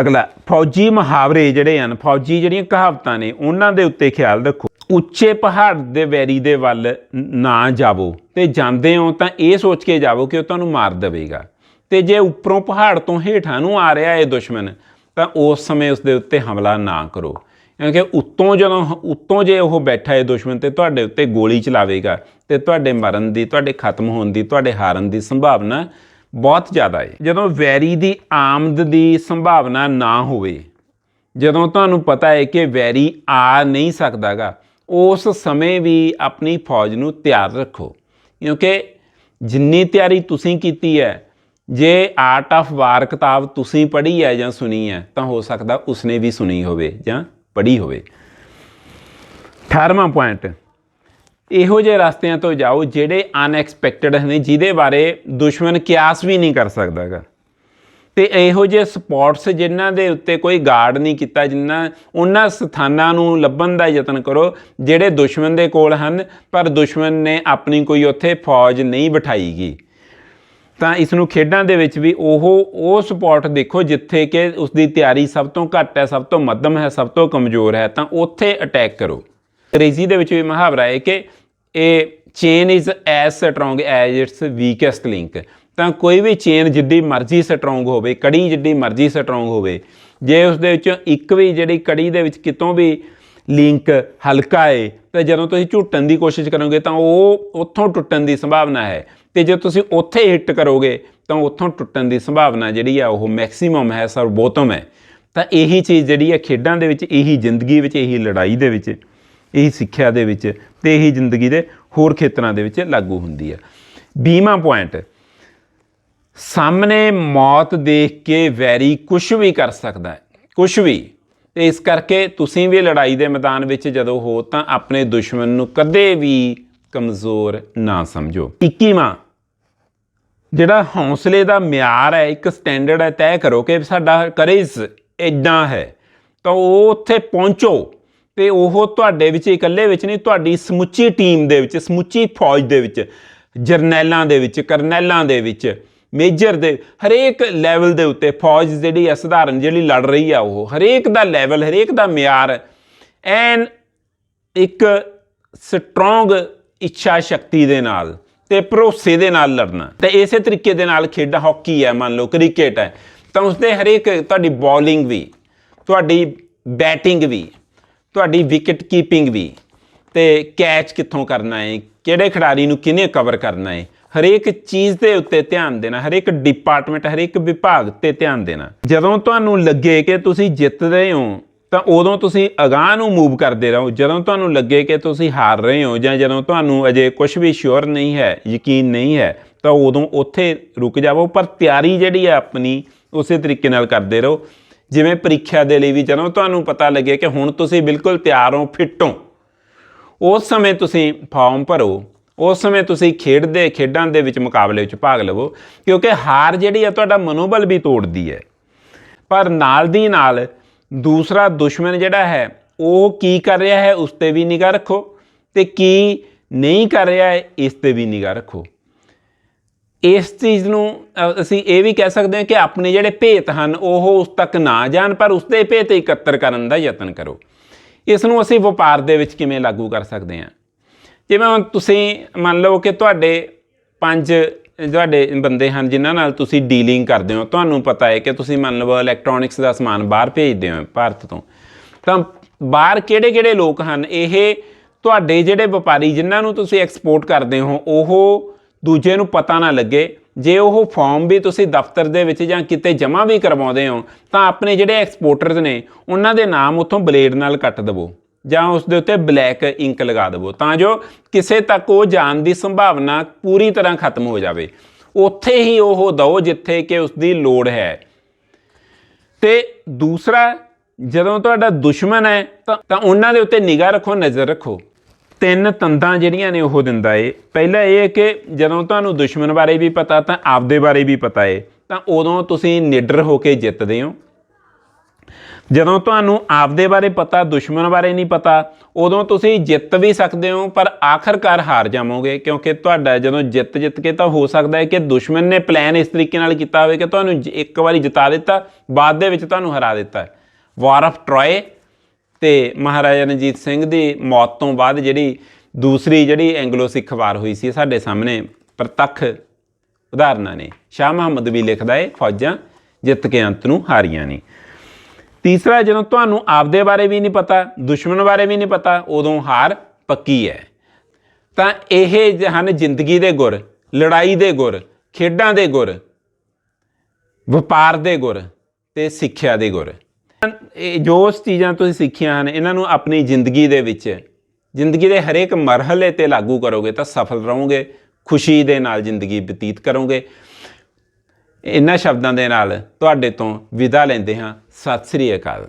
ਅਗਲਾ, ਫੌਜੀ ਮੁਹਾਵਰੇ ਜਿਹੜੇ ਹਨ, ਫੌਜੀ ਜਿਹੜੀਆਂ ਕਹਾਵਤਾਂ ਨੇ, ਉਹਨਾਂ ਦੇ ਉੱਤੇ ਖਿਆਲ ਰੱਖੋ। ਉੱਚੇ ਪਹਾੜ ਦੇ ਵੈਰੀ ਦੇ ਵੱਲ ਨਾ ਜਾਵੋ ਤੇ ਜਾਂਦੇ ਹੋ ਤਾਂ ਇਹ ਸੋਚ ਕੇ ਜਾਵੋ ਕਿ ਉਹ ਤੁਹਾਨੂੰ ਮਾਰ ਦੇਵੇਗਾ। ਤੇ ਜੇ ਉੱਪਰੋਂ ਪਹਾੜ ਤੋਂ ਹੇਠਾਂ ਨੂੰ ਆ ਰਿਹਾ ਹੈ ਦੁਸ਼ਮਣ, ਤਾਂ ਉਸ ਸਮੇਂ ਉਸ ਦੇ ਉੱਤੇ ਹਮਲਾ ਨਾ ਕਰੋ। ਕਿਉਂਕਿ ਉੱਤੋਂ ਜਦੋਂ ਉੱਤੋਂ ਜੇ ਉਹ ਬੈਠਾ ਹੈ ਦੁਸ਼ਮਣ ਤੇ ਤੁਹਾਡੇ ਉੱਤੇ ਗੋਲੀ ਚਲਾਵੇਗਾ ਤੇ ਤੁਹਾਡੇ ਮਰਨ ਦੀ, ਤੁਹਾਡੇ ਖਤਮ ਹੋਣ ਦੀ, ਤੁਹਾਡੇ ਹਾਰਨ ਦੀ ਸੰਭਾਵਨਾ ਬਹੁਤ ਜ਼ਿਆਦਾ ਹੈ ਜਦੋਂ ਵੈਰੀ ਦੀ ਆਮਦ ਦੀ ਸੰਭਾਵਨਾ ਨਾ ਹੋਵੇ, ਜਦੋਂ ਤੁਹਾਨੂੰ ਪਤਾ ਹੈ ਕਿ ਵੈਰੀ ਆ ਨਹੀਂ ਸਕਦਾਗਾ ਉਸ ਸਮੇਂ ਵੀ ਆਪਣੀ ਫੌਜ ਨੂੰ ਤਿਆਰ ਰੱਖੋ। ਕਿਉਂਕਿ ਜਿੰਨੀ ਤਿਆਰੀ ਤੁਸੀਂ ਕੀਤੀ ਹੈ, ਜੇ ਆਰਟ ਆਫ ਵਾਰ ਕਿਤਾਬ ਤੁਸੀਂ ਪੜ੍ਹੀ ਹੈ ਜਾਂ ਸੁਣੀ ਹੈ, ਤਾਂ ਹੋ ਸਕਦਾ ਉਸਨੇ ਵੀ ਸੁਣੀ ਹੋਵੇ ਜਾਂ ਪੜ੍ਹੀ ਹੋਵੇ। 18ਵਾਂ ਪੁਆਇੰਟ ਇਹੋ ਜਿਹੇ ਰਸਤਿਆਂ ਤੋਂ ਜਾਓ ਜਿਹੜੇ ਅਨਐਕਸਪੈਕਟਡ ਨੇ, ਜਿਹਦੇ ਬਾਰੇ ਦੁਸ਼ਮਣ ਕਿਆਸ ਵੀ ਨਹੀਂ ਕਰ ਸਕਦਾਗਾ। ਤੇ ਇਹੋ ਜਿਹੇ ਸਪੌਟਸ ਜਿਨ੍ਹਾਂ ਦੇ ਉੱਤੇ ਕੋਈ ਗਾਰਡ ਨਹੀਂ ਕੀਤਾ ਜਿਨ੍ਹਾਂ ਉਹਨਾਂ ਸਥਾਨਾਂ ਨੂੰ ਲੱਭਣ ਦਾ ਯਤਨ ਕਰੋ, ਜਿਹੜੇ ਦੁਸ਼ਮਣ ਦੇ ਕੋਲ ਹਨ, ਪਰ ਦੁਸ਼ਮਣ ਨੇ ਆਪਣੀ ਕੋਈ ਉੱਥੇ ਫੌਜ ਨਹੀਂ ਬਿਠਾਈਗੀ। ਤਾਂ ਇਸ ਨੂੰ ਖੇਡਾਂ ਦੇ ਵਿੱਚ ਵੀ ਉਹ ਉਹ ਸਪੌਟ ਦੇਖੋ ਜਿੱਥੇ ਕਿ ਉਸ ਦੀ ਤਿਆਰੀ ਸਭ ਤੋਂ ਘੱਟ ਹੈ, ਸਭ ਤੋਂ ਮੱਧਮ ਹੈ, ਸਭ ਤੋਂ ਕਮਜ਼ੋਰ ਹੈ, ਤਾਂ ਉੱਥੇ ਅਟੈਕ ਕਰੋ। ਅੰਗਰੇਜ਼ੀ ਦੇ ਵਿੱਚ ਵੀ ਮੁਹਾਵਰਾ ਹੈ ਕਿ ਇਹ chain is as strong as its weakest link ਤਾਂ ਕੋਈ ਵੀ ਚੇਨ ਜਿੱਡੀ ਮਰਜ਼ੀ ਸਟਰੋਂਗ ਹੋਵੇ, ਕੜੀ ਜਿੱਡੀ ਮਰਜ਼ੀ ਸਟਰੋਂਗ ਹੋਵੇ, ਜੇ ਉਸ ਦੇ ਵਿੱਚੋਂ ਇੱਕ ਵੀ ਜਿਹੜੀ ਕੜੀ ਦੇ ਵਿੱਚ ਕਿਤੋਂ ਵੀ ਲਿੰਕ ਹਲਕਾ ਹੈ ਤਾਂ ਜਦੋਂ ਤੁਸੀਂ ਝੁੱਟਣ ਦੀ ਕੋਸ਼ਿਸ਼ ਕਰੋਗੇ ਤਾਂ ਉਹ ਉੱਥੋਂ ਟੁੱਟਣ ਦੀ ਸੰਭਾਵਨਾ ਹੈ। ਤੇ ਜੇ ਤੁਸੀਂ ਉੱਥੇ ਹਿੱਟ ਕਰੋਗੇ ਤਾਂ ਉੱਥੋਂ ਟੁੱਟਣ ਦੀ ਸੰਭਾਵਨਾ ਜਿਹੜੀ ਆ ਉਹ ਮੈਕਸਿਮਮ ਹੈ, ਸਰਬੋਤਮ ਹੈ। ਤਾਂ ਇਹੀ ਚੀਜ਼ ਜਿਹੜੀ ਹੈ ਖੇਡਾਂ ਦੇ ਵਿੱਚ, ਇਹੀ ਜ਼ਿੰਦਗੀ ਵਿੱਚ, ਇਹੀ ਲੜਾਈ ਦੇ ਵਿੱਚ, ਇਹੀ ਸਿੱਖਿਆ ਦੇ ਵਿੱਚ ਤੇ ਇਹੀ ਜ਼ਿੰਦਗੀ ਦੇ ਹੋਰ ਖੇਤਰਾਂ ਦੇ ਵਿੱਚ ਲਾਗੂ ਹੁੰਦੀ ਆ। ਬੀਮਾ ਪੁਆਇੰਟ ਸਾਹਮਣੇ ਮੌਤ ਦੇਖ ਕੇ ਵੈਰੀ ਕੁਝ ਵੀ ਕਰ ਸਕਦਾ ਹੈ ਕੁਝ ਵੀ। ਤੇ ਇਸ ਕਰਕੇ ਤੁਸੀਂ ਵੀ ਲੜਾਈ ਦੇ ਮੈਦਾਨ ਵਿੱਚ ਜਦੋਂ ਹੋ ਤਾਂ ਆਪਣੇ ਦੁਸ਼ਮਣ ਨੂੰ ਕਦੇ ਵੀ ਕਮਜ਼ੋਰ ਨਾ ਸਮਝੋ। 21ਵਾਂ ਜਿਹੜਾ ਹੌਸਲੇ ਦਾ ਮਿਆਰ ਹੈ, ਇੱਕ ਸਟੈਂਡਰਡ ਹੈ, ਤੈਅ ਕਰੋ ਕਿ ਸਾਡਾ ਕਰੇਜ ਇਦਾਂ ਹੈ। ਤਾਂ ਉਹ ਉੱਥੇ ਪਹੁੰਚੋ ਤੇ ਉਹ ਤੁਹਾਡੇ ਵਿੱਚ ਇਕੱਲੇ ਵਿੱਚ ਨਹੀਂ, ਤੁਹਾਡੀ ਸਮੁੱਚੀ ਟੀਮ ਦੇ ਵਿੱਚ, ਸਮੁੱਚੀ ਫੌਜ ਦੇ ਵਿੱਚ, ਜਰਨੈਲਾਂ ਦੇ ਵਿੱਚ, ਕਰਨੈਲਾਂ ਦੇ ਵਿੱਚ ਮੇਜਰ ਦੇ, ਹਰੇਕ ਲੈਵਲ ਦੇ ਉੱਤੇ ਫੌਜ ਜਿਹੜੀ ਹੈ, ਸਧਾਰਨ ਜਿਹੜੀ ਲੜ ਰਹੀ ਆ ਉਹ, ਹਰੇਕ ਦਾ ਲੈਵਲ ਹਰੇਕ ਦਾ ਮਿਆਰ, ਐਨ ਇੱਕ ਸਟਰੋਂਗ ਇੱਛਾ ਸ਼ਕਤੀ ਦੇ ਨਾਲ ਤੇ ਭਰੋਸੇ ਦੇ ਨਾਲ ਲੜਨਾ। ਤੇ ਇਸੇ ਤਰੀਕੇ ਦੇ ਨਾਲ ਖੇਡਾਂ, ਹਾਕੀ ਹੈ, ਮੰਨ ਲਓ, ਕ੍ਰਿਕਟ ਹੈ, ਤਾਂ ਉਸਦੇ ਹਰੇਕ ਤੁਹਾਡੀ ਬੋਲਿੰਗ ਵੀ, ਤੁਹਾਡੀ ਬੈਟਿੰਗ ਵੀ, ਤੁਹਾਡੀ ਵਿਕਟ ਕੀਪਿੰਗ ਵੀ, ਤੇ ਕੈਚ ਕਿੱਥੋਂ ਕਰਨਾ ਹੈ, ਕਿਹੜੇ ਖਿਡਾਰੀ ਨੂੰ ਕਿਹਨੇ ਕਵਰ ਕਰਨਾ ਹੈ ਹਰੇਕ ਚੀਜ਼ ਦੇ ਉੱਤੇ ਧਿਆਨ ਦੇਣਾ, ਹਰੇਕ ਡਿਪਾਰਟਮੈਂਟ ਹਰੇਕ ਵਿਭਾਗ ਤੇ ਧਿਆਨ ਦੇਣਾ। ਜਦੋਂ ਤੁਹਾਨੂੰ ਲੱਗੇ ਕਿ ਤੁਸੀਂ ਜਿੱਤ ਰਹੇ ਹੋ, ਤਾਂ ਉਦੋਂ ਤੁਸੀਂ ਅਗਾਹ ਨੂੰ ਮੂਵ ਕਰਦੇ ਰਹੋ। ਜਦੋਂ ਤੁਹਾਨੂੰ ਲੱਗੇ ਕਿ ਤੁਸੀਂ ਹਾਰ ਰਹੇ ਹੋ ਜਾਂ ਜਦੋਂ ਤੁਹਾਨੂੰ ਅਜੇ ਕੁਝ ਵੀ ਸ਼ੋਰ ਨਹੀਂ ਹੈ, ਯਕੀਨ ਨਹੀਂ ਹੈ, ਤਾਂ ਉਦੋਂ ਉੱਥੇ ਰੁਕ ਜਾਵੋ। ਪਰ ਤਿਆਰੀ ਜਿਹੜੀ ਹੈ ਆਪਣੀ, ਉਸੇ ਤਰੀਕੇ ਨਾਲ ਕਰਦੇ ਰਹੋ। ਜਿਵੇਂ ਪ੍ਰੀਖਿਆ ਦੇ ਲਈ ਵੀ ਜਦੋਂ ਤੁਹਾਨੂੰ ਪਤਾ ਲੱਗੇ ਕਿ ਹੁਣ ਤੁਸੀਂ ਬਿਲਕੁਲ ਤਿਆਰ ਹੋ ਫਿੱਟ ਹੋ, ਉਸ ਸਮੇਂ ਤੁਸੀਂ ਫਾਰਮ ਭਰੋ। ਉਸ ਸਮੇਂ ਤੁਸੀਂ ਖੇਡ ਦੇ ਖੇਡਾਂ ਦੇ ਵਿੱਚ ਮੁਕਾਬਲੇ ਵਿੱਚ ਭਾਗ ਲਵੋ, ਕਿਉਂਕਿ ਹਾਰ ਜਿਹੜੀ ਹੈ ਤੁਹਾਡਾ ਮਨੋਬਲ ਵੀ ਤੋੜਦੀ ਹੈ। ਪਰ ਨਾਲ ਦੀ ਨਾਲ ਦੂਸਰਾ ਦੁਸ਼ਮਣ ਜਿਹੜਾ ਹੈ, ਉਹ ਕੀ ਕਰ ਰਿਹਾ ਹੈ, ਉਸ ਤੇ ਵੀ ਨਿਗਾਹ ਰੱਖੋ ਤੇ ਕੀ ਨਹੀਂ ਕਰ ਰਿਹਾ ਹੈ, ਇਸ ਤੇ ਵੀ ਨਿਗਾਹ ਰੱਖੋ। ਇਸ ਚੀਜ਼ ਨੂੰ ਅਸੀਂ ਇਹ ਵੀ ਕਹਿ ਸਕਦੇ ਹਾਂ ਕਿ ਆਪਣੇ ਜਿਹੜੇ ਭੇਤ ਹਨ, ਉਹ ਉਸ ਤੱਕ ਨਾ ਜਾਣ, ਪਰ ਉਸ ਦੇ ਭੇਤ ਇਕੱਤਰ ਕਰਨ ਦਾ ਯਤਨ ਕਰੋ। ਇਸ ਨੂੰ ਅਸੀਂ ਵਪਾਰ ਦੇ ਵਿੱਚ ਕਿਵੇਂ ਲਾਗੂ ਕਰ ਸਕਦੇ ਹਾਂ? ਜਿਵੇਂ ਹੁਣ ਤੁਸੀਂ ਮੰਨ ਲਓ ਕਿ ਤੁਹਾਡੇ ਪੰਜ ਤੁਹਾਡੇ ਬੰਦੇ ਹਨ, ਜਿਨ੍ਹਾਂ ਨਾਲ ਤੁਸੀਂ ਡੀਲਿੰਗ ਕਰਦੇ ਹੋ, ਤੁਹਾਨੂੰ ਪਤਾ ਹੈ ਕਿ ਤੁਸੀਂ ਮੰਨ ਲਓ ਇਲੈਕਟ੍ਰੋਨਿਕਸ ਦਾ ਸਮਾਨ ਬਾਹਰ ਭੇਜਦੇ ਹੋ ਭਾਰਤ ਤੋਂ। ਤਾਂ ਬਾਹਰ ਕਿਹੜੇ-ਕਿਹੜੇ ਲੋਕ ਹਨ? ਇਹ ਤੁਹਾਡੇ ਜਿਹੜੇ ਵਪਾਰੀ ਜਿਨ੍ਹਾਂ ਨੂੰ ਤੁਸੀਂ ਐਕਸਪੋਰਟ ਕਰਦੇ ਹੋ, ਉਹ ਦੂਜੇ ਨੂੰ ਪਤਾ ਨਾ ਲੱਗੇ। ਜੇ ਉਹ ਫਾਰਮ ਵੀ ਤੁਸੀਂ ਦਫ਼ਤਰ ਦੇ ਵਿੱਚ ਜਾਂ ਕਿਤੇ ਜਮ੍ਹਾਂ ਵੀ ਕਰਵਾਉਂਦੇ ਹੋ, ਤਾਂ ਆਪਣੇ ਜਿਹੜੇ ਐਕਸਪੋਰਟਰਸ ਨੇ, ਉਹਨਾਂ ਦੇ ਨਾਮ ਉੱਥੋਂ ਬਲੇਡ ਨਾਲ ਕੱਟ ਦਵੋ। ਜਾਂ ਉਸ ਦੇ ਉੱਤੇ ਬਲੈਕ ਇੰਕ ਲਗਾ ਦਵੋ, ਤਾਂ ਜੋ ਕਿਸੇ ਤੱਕ ਉਹ ਜਾਣ ਦੀ ਸੰਭਾਵਨਾ ਪੂਰੀ ਤਰ੍ਹਾਂ ਖਤਮ ਹੋ ਜਾਵੇ। ਉੱਥੇ ਹੀ ਉਹ ਦਓ ਜਿੱਥੇ ਕਿ ਉਸ ਦੀ ਲੋੜ ਹੈ। ਤੇ ਦੂਸਰਾ, ਜਦੋਂ ਤੁਹਾਡਾ ਦੁਸ਼ਮਣ ਹੈ, ਤਾਂ ਤਾਂ ਉਹਨਾਂ ਦੇ ਉੱਤੇ ਨਿਗਾਹ ਰੱਖੋ, ਨਜ਼ਰ ਰੱਖੋ। ਤਿੰਨ ਤੰਦਾਂ ਜਿਹੜੀਆਂ ਨੇ ਉਹ ਦਿੰਦਾ ਏ। ਪਹਿਲਾ ਇਹ ਹੈ ਕਿ ਜਦੋਂ ਤੁਹਾਨੂੰ ਦੁਸ਼ਮਣ ਬਾਰੇ ਵੀ ਪਤਾ, ਤਾਂ ਆਪਦੇ ਬਾਰੇ ਵੀ ਪਤਾ ਏ। ਤਾਂ ਉਦੋਂ ਤੁਸੀਂ ਨਿਡਰ ਹੋ ਕੇ ਜਿੱਤਦੇ ਹੋ। ਜਦੋਂ ਤੁਹਾਨੂੰ ਆਪਦੇ ਬਾਰੇ ਪਤਾ, ਦੁਸ਼ਮਣ ਬਾਰੇ ਨਹੀਂ ਪਤਾ, ਉਦੋਂ ਤੁਸੀਂ ਜਿੱਤ ਵੀ ਸਕਦੇ ਹੋ, ਪਰ ਆਖਰਕਾਰ ਹਾਰ ਜਾਵੋਗੇ, ਕਿਉਂਕਿ ਤੁਹਾਡਾ ਜਦੋਂ ਜਿੱਤ ਜਿੱਤ ਕੇ ਤਾਂ ਹੋ ਸਕਦਾ ਹੈ ਕਿ ਦੁਸ਼ਮਣ ਨੇ ਪਲਾਨ ਇਸ ਤਰੀਕੇ ਨਾਲ ਕੀਤਾ ਹੋਵੇ ਕਿ ਤੁਹਾਨੂੰ ਜ- ਇੱਕ ਵਾਰੀ ਜਿਤਾ ਦਿੱਤਾ, ਬਾਅਦ ਦੇ ਵਿੱਚ ਤੁਹਾਨੂੰ ਹਰਾ ਦਿੱਤਾ ਵਾਰ ਆਫ ਟਰੋਏ ਤੇ ਮਹਾਰਾਜਾ ਰਣਜੀਤ ਸਿੰਘ ਦੀ ਮੌਤ ਤੋਂ ਬਾਅਦ ਜਿਹੜੀ ਦੂਸਰੀ ਜਿਹੜੀ ਐਂਗਲੋ ਸਿੱਖ ਵਾਰ ਹੋਈ ਸੀ ਸਾਡੇ ਸਾਹਮਣੇ ਪ੍ਰਤੱਖ ਉਦਾਹਰਨਾਂ ਨੇ। ਸ਼ਾਹ ਮੁਹੰਮਦ ਵੀ ਲਿਖਦਾ ਹੈ, ਫੌਜਾਂ ਜਿੱਤ ਕੇ ਅੰਤ ਨੂੰ ਹਾਰੀਆਂ ਨਹੀਂ ਤੀਸਰਾ ਜਦੋਂ ਤੁਹਾਨੂੰ ਆਪਦੇ ਬਾਰੇ ਵੀ ਨਹੀਂ ਪਤਾ, ਦੁਸ਼ਮਣ ਬਾਰੇ ਵੀ ਨਹੀਂ ਪਤਾ, ਉਦੋਂ ਹਾਰ ਪੱਕੀ ਹੈ। ਤਾਂ ਇਹ ਹਨ ਜ਼ਿੰਦਗੀ ਦੇ ਗੁਰ, ਲੜਾਈ ਦੇ ਗੁਰ, ਖੇਡਾਂ ਦੇ ਗੁਰ, ਵਪਾਰ ਦੇ ਗੁਰ ਤੇ ਸਿੱਖਿਆ ਦੇ ਗੁਰ। ਇਹ ਜੋ ਚੀਜ਼ਾਂ ਤੁਸੀਂ ਸਿੱਖੀਆਂ ਹਨ, ਇਹਨਾਂ ਨੂੰ ਆਪਣੀ ਜ਼ਿੰਦਗੀ ਦੇ ਵਿੱਚ, ਜ਼ਿੰਦਗੀ ਦੇ ਹਰੇਕ ਮਰਹਲੇ ਤੇ ਲਾਗੂ ਕਰੋਗੇ ਤਾਂ ਸਫਲ ਰਹੋਗੇ, ਖੁਸ਼ੀ ਦੇ ਨਾਲ ਜ਼ਿੰਦਗੀ ਬਤੀਤ ਕਰੋਗੇ। ਇਹਨਾਂ ਸ਼ਬਦਾਂ ਦੇ ਨਾਲ ਤੁਹਾਡੇ ਤੋਂ ਵਿਦਾ ਲੈਂਦੇ ਹਾਂ। ਸਤਿ ਸ੍ਰੀ ਅਕਾਲ।